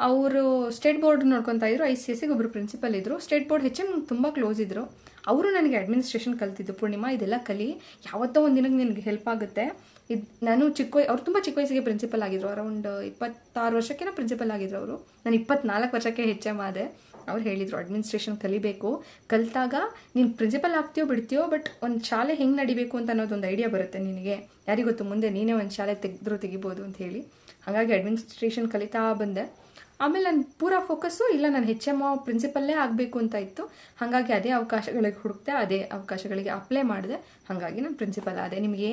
ಅವರು ಸ್ಟೇಟ್ ಬೋರ್ಡ್ ನೋಡ್ಕೊತಾ ಇದ್ರು ಐ ಸಿ ಎಸ್ ಸಿಗೆ ಒಬ್ಬರು ಪ್ರಿನ್ಸಿಪಲ್ ಇದ್ದರು ಸ್ಟೇಟ್ ಬೋರ್ಡ್ ಹೆಚ್ ಎಂ ತುಂಬ ಕ್ಲೋಸ್ ಇದ್ರು. ಅವರು ನನಗೆ ಅಡ್ಮಿನಿಸ್ಟ್ರೇಷನ್ ಕಲ್ತಿದ್ದು. ಪೂರ್ಣಿಮಾ, ಇದೆಲ್ಲ ಕಲಿ. ಯಾವತ್ತೋ ಒಂದು ದಿನಕ್ಕೆ ನಿನಗೆ ಹೆಲ್ಪ್ ಆಗುತ್ತೆ. ಇದು, ನಾನು ಚಿಕ್ಕ ಅವ್ರು ತುಂಬ ಚಿಕ್ಕ ವಯಸ್ಸಿಗೆ ಪ್ರಿನ್ಸಿಪಲ್ ಆಗಿದ್ರು. ಅರೌಂಡ್ ಇಪ್ಪತ್ತಾರು ವರ್ಷಕ್ಕೇನೋ ಪ್ರಿನ್ಸಿಪಲ್ ಆಗಿದ್ರು ಅವರು. ನಾನು ಇಪ್ಪತ್ನಾಲ್ಕು ವರ್ಷಕ್ಕೆ ಹೆಚ್ ಎಂ ಆದೆ. ಅವ್ರು ಹೇಳಿದರು ಅಡ್ಮಿನಿಸ್ಟ್ರೇಷನ್ ಕಲಿಬೇಕು. ಕಲಿತಾಗ ನೀನು ಪ್ರಿನ್ಸಿಪಲ್ ಆಗ್ತೀಯೋ ಬಿಡ್ತೀಯೋ ಬಟ್ ಒಂದು ಶಾಲೆ ಹೆಂಗೆ ನಡಿಬೇಕು ಅಂತ ಅನ್ನೋದೊಂದು ಐಡಿಯಾ ಬರುತ್ತೆ ನಿನಗೆ. ಯಾರಿಗೊತ್ತು ಮುಂದೆ ನೀನೇ ಒಂದು ಶಾಲೆ ತೆಗೆದ್ರು, ತೆಗಿಬೋದು ಅಂತ ಹೇಳಿ. ಹಾಗಾಗಿ ಅಡ್ಮಿನಿಸ್ಟ್ರೇಷನ್ ಕಲಿತಾ ಬಂದೆ. ಆಮೇಲೆ ನನ್ನ ಪೂರ ಫೋಕಸ್ಸು ಇಲ್ಲ, ನಾನು ಹೆಚ್ ಎಂ ಪ್ರಿನ್ಸಿಪಲ್ಲೇ ಆಗಬೇಕು ಅಂತ ಇತ್ತು. ಹಾಗಾಗಿ ಅದೇ ಅವಕಾಶಗಳಿಗೆ ಹುಡುಕ್ತೆ ಅದೇ ಅವಕಾಶಗಳಿಗೆ ಅಪ್ಲೈ ಮಾಡಿದೆ. ಹಾಗಾಗಿ ನಾನು ಪ್ರಿನ್ಸಿಪಲ್ ಆದೆ. ನಿಮಗೆ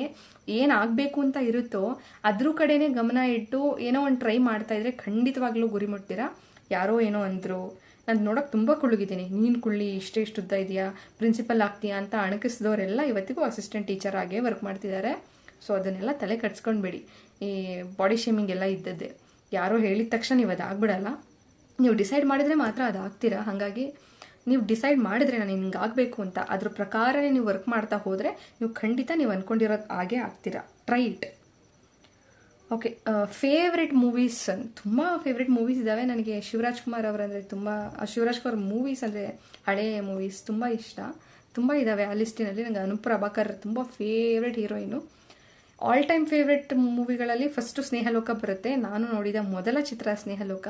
ಏನು ಆಗಬೇಕು ಅಂತ ಇರುತ್ತೋ ಅದ್ರ ಕಡೆನೇ ಗಮನ ಇಟ್ಟು ಏನೋ ಒಂದು ಟ್ರೈ ಮಾಡ್ತಾ ಇದ್ರೆ ಖಂಡಿತವಾಗ್ಲೂ ಗುರಿ ಮುಟ್ತೀರಾ? ಯಾರೋ ಏನೋ ಅಂದರು. ನಾನು ನೋಡೋಕೆ ತುಂಬ ಕುಳುಗಿದ್ದೀನಿ. ನೀನು ಕುಳ್ಳಿ, ಇಷ್ಟೇ ಇಷ್ಟು ಉದ್ದ ಇದೆಯಾ ಪ್ರಿನ್ಸಿಪಲ್ ಆಗ್ತೀಯಾ ಅಂತ ಅಣಕಿಸಿದವರೆಲ್ಲ ಇವತ್ತಿಗೂ ಅಸಿಸ್ಟೆಂಟ್ ಟೀಚರ್ ಆಗೇ ವರ್ಕ್ ಮಾಡ್ತಿದ್ದಾರೆ ಸೊ ಅದನ್ನೆಲ್ಲ ತಲೆ ಕಟ್ಸ್ಕೊಂಡ್ಬೇಡಿ ಈ ಬಾಡಿ ಶೇಮಿಂಗ್ ಎಲ್ಲ ಇದ್ದದ್ದೇ. ಯಾರೋ ಹೇಳಿದ ತಕ್ಷಣ ನೀವು ಅದಾಗ್ಬಿಡಲ್ಲ. ನೀವು ಡಿಸೈಡ್ ಮಾಡಿದರೆ ಮಾತ್ರ ಅದು ಆಗ್ತೀರಾ ಹಾಗಾಗಿ ನೀವು ಡಿಸೈಡ್ ಮಾಡಿದ್ರೆ ನಾನು ಹಿಂಗೆ ಆಗಬೇಕು ಅಂತ ಅದ್ರ ಪ್ರಕಾರನೇ ನೀವು ವರ್ಕ್ ಮಾಡ್ತಾ ಹೋದರೆ ನೀವು ಖಂಡಿತ ನೀವು ಅಂದ್ಕೊಂಡಿರೋದು ಹಾಗೆ ಆಗ್ತೀರಾ. Try it okay favourite movies ತುಂಬ ಫೇವ್ರೆಟ್ ಮೂವೀಸ್ ಇದ್ದಾವೆ ನನಗೆ ಶಿವರಾಜ್ ಕುಮಾರ್ ಅವರಂದರೆ ತುಂಬ ಶಿವರಾಜ್ ಕುಮಾರ್ ಮೂವೀಸ್ ಅಂದರೆ ಹಳೆಯ ಮೂವೀಸ್ ತುಂಬ ಇಷ್ಟ. ತುಂಬ ಇದ್ದಾವೆ ಆ ಲಿಸ್ಟಿನಲ್ಲಿ ನನಗೆ ಅನುಪ್ರಭಾಕರ್ ತುಂಬ favourite heroine all time favourite ಮೂವಿಗಳಲ್ಲಿ first Snehaloka ಬರುತ್ತೆ. ನಾನು ನೋಡಿದ ಮೊದಲ ಚಿತ್ರ ಸ್ನೇಹಲೋಕ.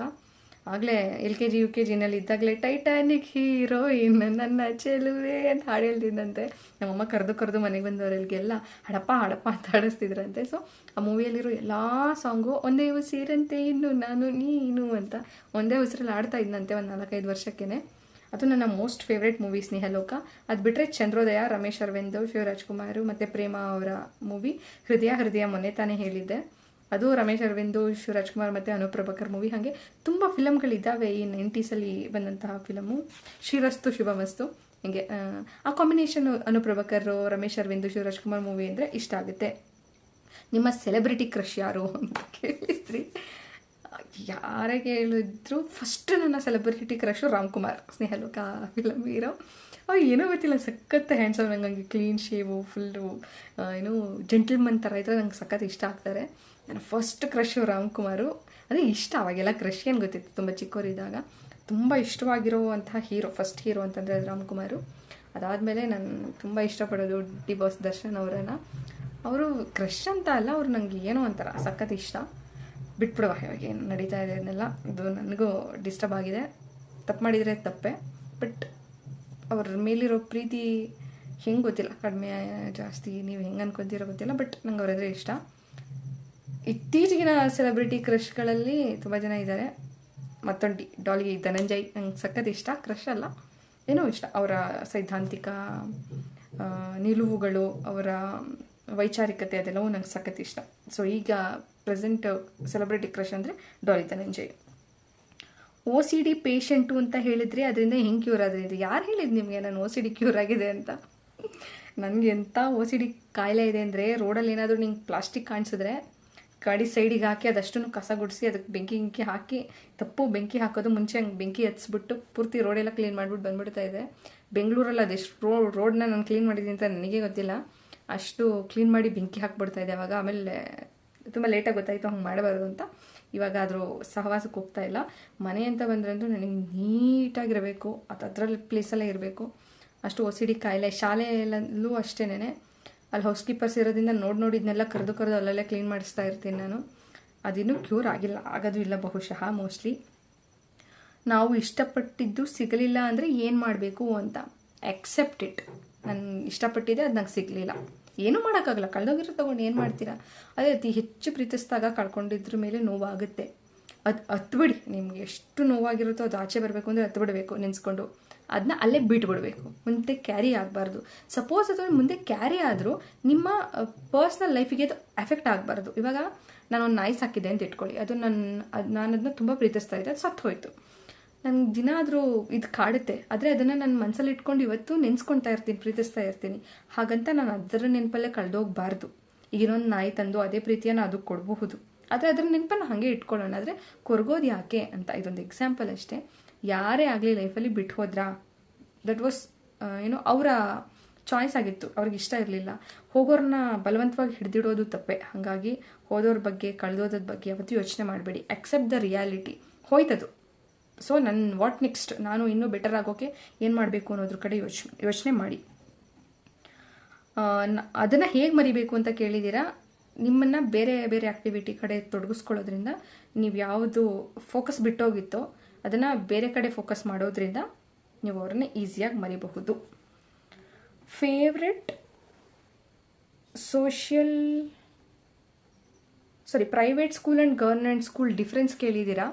ಆಗಲೇ L K G, U K ಜಿನಲ್ಲಿ ಇದ್ದಾಗಲೇ ಟೈಟಾನಿಕ್ ಹೀರೋಯಿನ್ ನನ್ನ ಚೆಲುವೆ ಅಂತ ಹಾಡು ಹೇಳ್ತಿದ್ದಂತೆ. ನಮ್ಮಮ್ಮ ಕರೆದು ಕರೆದು ಮನೆಗೆ ಬಂದವರಲ್ಲಿಗೆಲ್ಲ ಹಡಪ್ಪ ಹಡಪ್ಪ ಅಂತ ಹಾಡಿಸ್ತಿದ್ರಂತೆ. ಸೊ ಆ ಮೂವಿಯಲ್ಲಿರೋ ಎಲ್ಲ ಸಾಂಗು ಒಂದೇ ಉಸಿರಂತೆ, ಇನ್ನು ನಾನು, ನೀನು ಅಂತ ಒಂದೇ ಉಸಿರಲ್ಲಿ ಆಡ್ತಾ ಇದ್ದಂತೆ ಒಂದು ನಾಲ್ಕೈದು ವರ್ಷಕ್ಕೇ ಅದು ನನ್ನ ಮೋಸ್ಟ್ ಫೇವ್ರೆಟ್ ಮೂವಿ ಸ್ನೇಹಲೋಕ ಅದು ಬಿಟ್ಟರೆ ಚಂದ್ರೋದಯ ರಮೇಶ್ ಅರವಿಂದ್ ಶಿವರಾಜ್ ಕುಮಾರ್ ಮತ್ತು ಪ್ರೇಮ ಅವರ ಮೂವಿ ಹೃದಯ ಹೃದಯ ಮೊನ್ನೆ ತಾನೇ ಹೇಳಿದ್ದೆ. ಅದು ರಮೇಶ್ ಅರವಿಂದ್ ಶಿವರಾಜ್ ಕುಮಾರ್ ಮತ್ತು ಅನುಪ್ರಭಾಕರ್ ಮೂವಿ ಹಾಗೆ ತುಂಬ ಫಿಲಮ್ಗಳಿದ್ದಾವೆ ಈ ನೈಂಟೀಸಲ್ಲಿ ಬಂದಂತಹ ಫಿಲಮು ಶಿರಸ್ತು ಶುಭಮಸ್ತು. ಹೀಗೆ ಆ, ಕಾಂಬಿನೇಷನ್ ಅನುಪ್ರಭಾಕರ್ ರಮೇಶ್ ಅರವಿಂದ್ ಶಿವರಾಜ್ ಕುಮಾರ್ ಮೂವಿ ಅಂದರೆ ಇಷ್ಟ ಆಗುತ್ತೆ. ನಿಮ್ಮ ಸೆಲೆಬ್ರಿಟಿ ಕ್ರಶ್ ಯಾರು ಅಂತ ಕೇಳಿದ್ರಿ. ಯಾರೇ ಕೇಳಿದ್ರು ಫಸ್ಟ್ ನನ್ನ celebrity crush Ramkumar. Snehaloka film hero. ಅವ್ರು ಏನೋ ಗೊತ್ತಿಲ್ಲ, ಸಖತ್ ಹ್ಯಾಂಡ್ಸಮ್ ನಂಗೆ ಹಂಗೆ ಕ್ಲೀನ್ ಶೇವು ಫುಲ್ಲು ಏನು ಜೆಂಟಲ್ಮನ್ ಥರ ಇದ್ದರೆ ನಂಗೆ ಸಖತ್ ಇಷ್ಟ ಆಗ್ತಾರೆ. ನನ್ನ ಫಸ್ಟ್ ಕ್ರಶು ರಾಮ್ಕುಮಾರು. ಅದೇ ಇಷ್ಟ ಅವಾಗೆಲ್ಲ ಕ್ರಶ್ ಏನು ಗೊತ್ತಿತ್ತು, ತುಂಬ ಚಿಕ್ಕವರಿದ್ದಾಗ ತುಂಬ ಇಷ್ಟವಾಗಿರುವಂತಹ ಹೀರೋ ಫಸ್ಟ್ ಹೀರೋ ಅಂತಂದರೆ ಅದು ರಾಮ್ಕುಮಾರು. ಅದಾದಮೇಲೆ ನಾನು ತುಂಬ ಇಷ್ಟಪಡೋದು ಡಿ ಬಾಸ್ ದರ್ಶನ್ ಅವರನ್ನು. ಅವರು ಕ್ರಶ್ ಅಂತ ಅಲ್ಲ, ಅವರು ನನಗೆ ಏನೋ ಒಂಥರ ಸಖತ್ ಇಷ್ಟ. ಬಿಟ್ಬಿಡುವ ಇವಾಗ ಏನು ನಡೀತಾ ಇದೆ ಅನ್ನೆಲ್ಲ ಇದು ನನಗೂ ಡಿಸ್ಟರ್ಬ್ ಆಗಿದೆ. ತಪ್ಪು ಮಾಡಿದರೆ ತಪ್ಪೆ ಬಟ್ ಅವ್ರ ಮೇಲಿರೋ ಪ್ರೀತಿ ಹೆಂಗೆ ಗೊತ್ತಿಲ್ಲ. ಕಡಿಮೆ, ಜಾಸ್ತಿ ನೀವು ಹೆಂಗೆ ಅನ್ಕೊತೀರೋ ಗೊತ್ತಿಲ್ಲ ಬಟ್ ನಂಗೆ ಅವರಂದರೆ ಇಷ್ಟ. ಇತ್ತೀಚಿಗಿನ ಸೆಲೆಬ್ರಿಟಿ ಕ್ರಶ್ಗಳಲ್ಲಿ ತುಂಬ ಜನ ಇದ್ದಾರೆ ಮತ್ತೊಂದು ಡಾಲಿ ಧನಂಜಯ್, ನಂಗೆ ಸಖತ್ ಇಷ್ಟ. ಕ್ರಶ್ ಅಲ್ಲ, ಏನೋ ಇಷ್ಟ. ಅವರ ಸೈದ್ಧಾಂತಿಕ ನಿಲುವುಗಳು, ಅವರ ವೈಚಾರಿಕತೆ ಅದೆಲ್ಲವೂ ನಂಗೆ ಸಖತ್ ಇಷ್ಟ. ಸೊ ಈಗ ಪ್ರೆಸೆಂಟ್ ಸೆಲೆಬ್ರಿಟಿ ಕ್ರಶ್ ಅಂದರೆ Dolly Dhananjay. O C D patient ಅಂತ ಹೇಳಿದ್ರೆ ಅದರಿಂದ ಹೆಂಗೆ ಕ್ಯೂರ್ ಆದ್ರಿಂದ ಯಾರು ಹೇಳಿದ್ದು ನಿಮಗೆ ನಾನು ಓ ಸಿ ಡಿ ಕ್ಯೂರ್ ಆಗಿದೆ ಅಂತ? ನನಗೆ ಎಂಥ ಓ ಸಿ ಡಿ ಕಾಯಿಲೆ ಇದೆ ಅಂದರೆ ರೋಡಲ್ಲಿ ಏನಾದರೂ ನಿಂಗೆ ಪ್ಲಾಸ್ಟಿಕ್ ಕಾಣಿಸಿದ್ರೆ ಗಾಡಿ ಸೈಡಿಗೆ ಹಾಕಿ ಅದಷ್ಟನ್ನು ಕಸ ಗುಡಿಸಿ ಅದಕ್ಕೆ ಬೆಂಕಿ ಗಿಂಕಿ ಹಾಕಿ ತಪ್ಪು ಬೆಂಕಿ ಹಾಕೋದು ಮುಂಚೆ ಹಂಗೆ ಬೆಂಕಿ ಹಚ್ಬಿಟ್ಟು ಪೂರ್ತಿ ರೋಡೆಲ್ಲ ಕ್ಲೀನ್ ಮಾಡಿಬಿಟ್ಟು ಬಂದ್ಬಿಡ್ತಾ ಇದೆ. ಬೆಂಗಳೂರಲ್ಲಿ ಅದೆಷ್ಟು ರೋ ರೋಡನ್ನ ನಾನು ಕ್ಲೀನ್ ಮಾಡಿದ್ದೀನಿ ಅಂತ ನನಗೆ ಗೊತ್ತಿಲ್ಲ. ಅಷ್ಟು ಕ್ಲೀನ್ ಮಾಡಿ ಬೆಂಕಿ ಇದೆ ಅವಾಗ. ಆಮೇಲೆ ತುಂಬ ಲೇಟಾಗಿ ಗೊತ್ತಾಯಿತು ಹಂಗೆ ಮಾಡಬಾರ್ದು ಅಂತ. ಇವಾಗ ಅದ್ರ ಸಹವಾಸಕ್ಕೆ ಹೋಗ್ತಾ ಇಲ್ಲ. ಮನೆ ಅಂತ ಬಂದ್ರಂತೂ ನನಗೆ ನೀಟಾಗಿರಬೇಕು. ಅದು ಅದರಲ್ಲಿ ಪ್ಲೇಸಲ್ಲೇ ಇರಬೇಕು. ಅಷ್ಟು ಒ ಸಿ ಡಿ ಕಾಯಿಲೆ ಶಾಲೆಯಲ್ಲೂ ಅಷ್ಟೇನೆ ಅಲ್ಲಿ ಹೌಸ್ ಕೀಪರ್ಸ್ ಇರೋದ್ರಿಂದ ನೋಡಿ ನೋಡಿ ಇದನ್ನೆಲ್ಲ ಕರೆದು ಕರೆದು ಅಲ್ಲಲ್ಲೇ ಕ್ಲೀನ್ ಮಾಡಿಸ್ತಾ ಇರ್ತೀನಿ ನಾನು. ಅದಿನ್ನೂ ಕ್ಯೂರ್ ಆಗಿಲ್ಲ. ಆಗೋದು ಇಲ್ಲ ಬಹುಶಃ ಮೋಸ್ಟ್ಲಿ ನಾವು ಇಷ್ಟಪಟ್ಟಿದ್ದು ಸಿಗಲಿಲ್ಲ ಅಂದರೆ ಏನು ಮಾಡಬೇಕು ಅಂತ. ಅಕ್ಸೆಪ್ಟ್ ಇಟ್ ನಾನು ಇಷ್ಟಪಟ್ಟಿದ್ದೆ ಅದು ನಂಗೆ ಸಿಗಲಿಲ್ಲ. ಏನೂ ಮಾಡೋಕ್ಕಾಗಲ್ಲ. ಕಳೆದೋಗಿರೋ ತೊಗೊಂಡು ಏನು ಮಾಡ್ತೀರಾ? ಅದೇ ಅತಿ ಹೆಚ್ಚು ಪ್ರೀತಿಸಿದಾಗ ಕಳ್ಕೊಂಡಿದ್ರ ಮೇಲೆ ನೋವಾಗುತ್ತೆ. ಅದು ಹತ್ಬಿಡಿ. ನಿಮ್ಗೆ ಎಷ್ಟು ನೋವಾಗಿರುತ್ತೋ ಅದು ಆಚೆ ಬರಬೇಕು ಅಂದರೆ ಹತ್ತು ಬಿಡಬೇಕು ನೆನೆಸ್ಕೊಂಡು. ಅದನ್ನ ಅಲ್ಲೇ ಬಿಟ್ಬಿಡ್ಬೇಕು. ಮುಂದೆ ಕ್ಯಾರಿ ಆಗಬಾರ್ದು. ಸಪೋಸ್ ಅದು ಮುಂದೆ ಕ್ಯಾರಿ ಆದರೂ ನಿಮ್ಮ ಪರ್ಸ್ನಲ್ ಲೈಫಿಗೆ ಅದು ಎಫೆಕ್ಟ್ ಆಗಬಾರ್ದು. ಇವಾಗ ನಾನು ಒಂದು ನಾಯಿ ಸಾಕಿದೆ ಅಂತ ಇಟ್ಕೊಳ್ಳಿ. ಅದು ನನ್ನ ಅದು ನಾನು ಅದನ್ನ ತುಂಬ ಪ್ರೀತಿಸ್ತಾ ಇದ್ದೆ. ಅದು ಸತ್ತು ಹೋಯ್ತು. ನನಗೆ ದಿನ ಆದರೂ ಇದು ಕಾಡುತ್ತೆ. ಆದರೆ ಅದನ್ನು ನನ್ನ ಮನಸ್ಸಲ್ಲಿ ಇಟ್ಕೊಂಡು ಇವತ್ತು ನೆನೆಸ್ಕೊಳ್ತಾ ಇರ್ತೀನಿ, ಪ್ರೀತಿಸ್ತಾ ಇರ್ತೀನಿ. ಹಾಗಂತ ನಾನು ಅದರ ನೆನಪಲ್ಲೇ ಕಳೆದೋಗ್ಬಾರ್ದು. ಈಗಿನೊಂದು ನಾಯಿ ತಂದು ಅದೇ ಪ್ರೀತಿಯನ್ನು ಅದಕ್ಕೆ ಕೊಡಬಹುದು. ಆದರೆ ಅದರ ನೆನಪನ್ನು ಹಾಗೆ ಇಟ್ಕೊಳ್ಳೋಣ. ಆದರೆ ಕೊರಗೋದು ಯಾಕೆ ಅಂತ ಇದೊಂದು ಎಕ್ಸಾಂಪಲ್ ಅಷ್ಟೇ. ಯಾರೇ ಆಗಲಿ ಲೈಫಲ್ಲಿ ಬಿಟ್ಟು ಹೋದ್ರಾ? ದಟ್ ವಾಸ್ ಏನೋ ಅವರ ಚಾಯ್ಸ್ ಆಗಿತ್ತು. ಅವ್ರಿಗೆ ಇಷ್ಟ ಇರಲಿಲ್ಲ. ಹೋಗೋರನ್ನ ಬಲವಂತವಾಗಿ ಹಿಡಿದಿಡೋದು ತಪ್ಪೆ. ಹಾಗಾಗಿ ಹೋದೋರ ಬಗ್ಗೆ ಕಳೆದೋದ್ರ ಬಗ್ಗೆ ಯಾವತ್ತೂ ಯೋಚನೆ ಮಾಡಬೇಡಿ. ಅಕ್ಸೆಪ್ಟ್ ದ ರಿಯಾಲಿಟಿ ಹೋಯ್ತದು. ಸೊ ನನ್ನ ವಾಟ್ ನೆಕ್ಸ್ಟ್ ನಾನು ಇನ್ನೂ ಬೆಟರ್ ಆಗೋಕೆ ಏನು ಮಾಡಬೇಕು ಅನ್ನೋದ್ರ ಕಡೆ ಯೋಚನೆ ಯೋಚನೆ ಮಾಡಿ. ಅದನ್ನು ಹೇಗೆ ಮರಿಬೇಕು ಅಂತ ಕೇಳಿದ್ದೀರಾ ನಿಮ್ಮನ್ನು ಬೇರೆ ಬೇರೆ ಆ್ಯಕ್ಟಿವಿಟಿ ಕಡೆ ತೊಡಗಿಸ್ಕೊಳ್ಳೋದ್ರಿಂದ ನೀವು ಯಾವುದು ಫೋಕಸ್ ಬಿಟ್ಟೋಗಿತ್ತೋ ಅದನ್ನು ಬೇರೆ ಕಡೆ ಫೋಕಸ್ ಮಾಡೋದ್ರಿಂದ ನೀವು ಅವ್ರನ್ನ ಈಸಿಯಾಗಿ ಮರಿಬಹುದು. Favourite social sorry private school and government school difference ಕೇಳಿದ್ದೀರಾ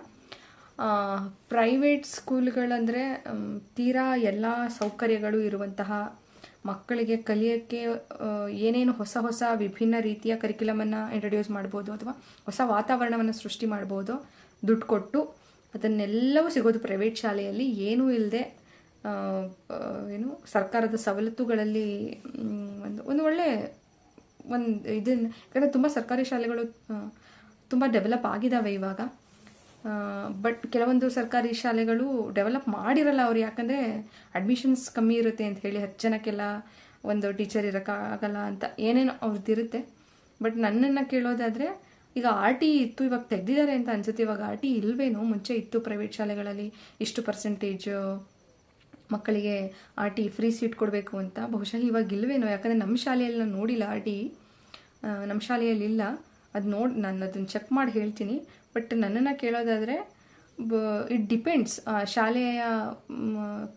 ಪ್ರೈವೇಟ್ ಸ್ಕೂಲ್ಗಳಂದರೆ ತೀರಾ ಎಲ್ಲ ಸೌಕರ್ಯಗಳು ಇರುವಂತಹ ಮಕ್ಕಳಿಗೆ ಕಲಿಯೋಕ್ಕೆ ಏನೇನು ಹೊಸ ಹೊಸ ವಿಭಿನ್ನ ರೀತಿಯ ಕರಿಕ್ಯುಲಮನ್ನು ಇಂಟ್ರಡ್ಯೂಸ್ ಮಾಡ್ಬೋದು ಅಥವಾ ಹೊಸ ವಾತಾವರಣವನ್ನು ಸೃಷ್ಟಿ ಮಾಡ್ಬೋದು, ದುಡ್ಡು ಕೊಟ್ಟು ಅದನ್ನೆಲ್ಲವೂ ಸಿಗೋದು ಪ್ರೈವೇಟ್ ಶಾಲೆಯಲ್ಲಿ. ಏನೂ ಇಲ್ಲದೆ ಏನು ಸರ್ಕಾರದ ಸವಲತ್ತುಗಳಲ್ಲಿ ಒಂದು ಒಂದು ಒಳ್ಳೆ ಒಂದು ಇದನ್ನು, ಯಾಕಂದರೆ ತುಂಬ ಸರ್ಕಾರಿ ಶಾಲೆಗಳು ತುಂಬ ಡೆವಲಪ್ ಆಗಿದ್ದಾವೆ ಇವಾಗ. ಬಟ್ ಕೆಲವೊಂದು ಸರ್ಕಾರಿ ಶಾಲೆಗಳು ಡೆವಲಪ್ ಮಾಡಿರಲ್ಲ ಅವ್ರು, ಯಾಕಂದರೆ ಅಡ್ಮಿಷನ್ಸ್ ಕಮ್ಮಿ ಇರುತ್ತೆ ಅಂತ ಹೇಳಿ ಹತ್ತು ಜನಕ್ಕೆಲ್ಲ ಒಂದು ಟೀಚರ್ ಇರೋಕ್ಕಾಗಲ್ಲ ಅಂತ ಏನೇನೋ ಅವ್ರದ್ದಿರುತ್ತೆ ಬಟ್ ನನ್ನನ್ನು ಕೇಳೋದಾದರೆ, ಈಗ ಆರ್ ಟಿ ಇತ್ತು, ಇವಾಗ ತೆಗ್ದಿದ್ದಾರೆ ಅಂತ ಅನ್ಸುತ್ತೆ. ಇವಾಗ ಆರ್ ಟಿ ಇಲ್ವೇನೋ, ಮುಂಚೆ ಇತ್ತು ಪ್ರೈವೇಟ್ ಶಾಲೆಗಳಲ್ಲಿ ಇಷ್ಟು ಪರ್ಸೆಂಟೇಜ್ ಮಕ್ಕಳಿಗೆ ಆರ್ ಟಿ ಫ್ರೀ ಸೀಟ್ ಕೊಡಬೇಕು ಅಂತ. ಬಹುಶಃ ಇವಾಗ ಇಲ್ವೇನೋ, ಯಾಕಂದರೆ ನಮ್ಮ ಶಾಲೆಯಲ್ಲಿ ನಾನು ನೋಡಿಲ್ಲ ಆರ್ ಟಿ ನಮ್ಮ ಶಾಲೆಯಲ್ಲಿ ಇಲ್ಲ ಅದು ನೋಡಿ, ನಾನು ಅದನ್ನು ಚೆಕ್ ಮಾಡಿ ಹೇಳ್ತೀನಿ. ಬಟ್ ನನ್ನನ್ನು ಕೇಳೋದಾದರೆ, ಬ ಇಟ್ ಡಿಪೆಂಡ್ಸ್ ಶಾಲೆಯ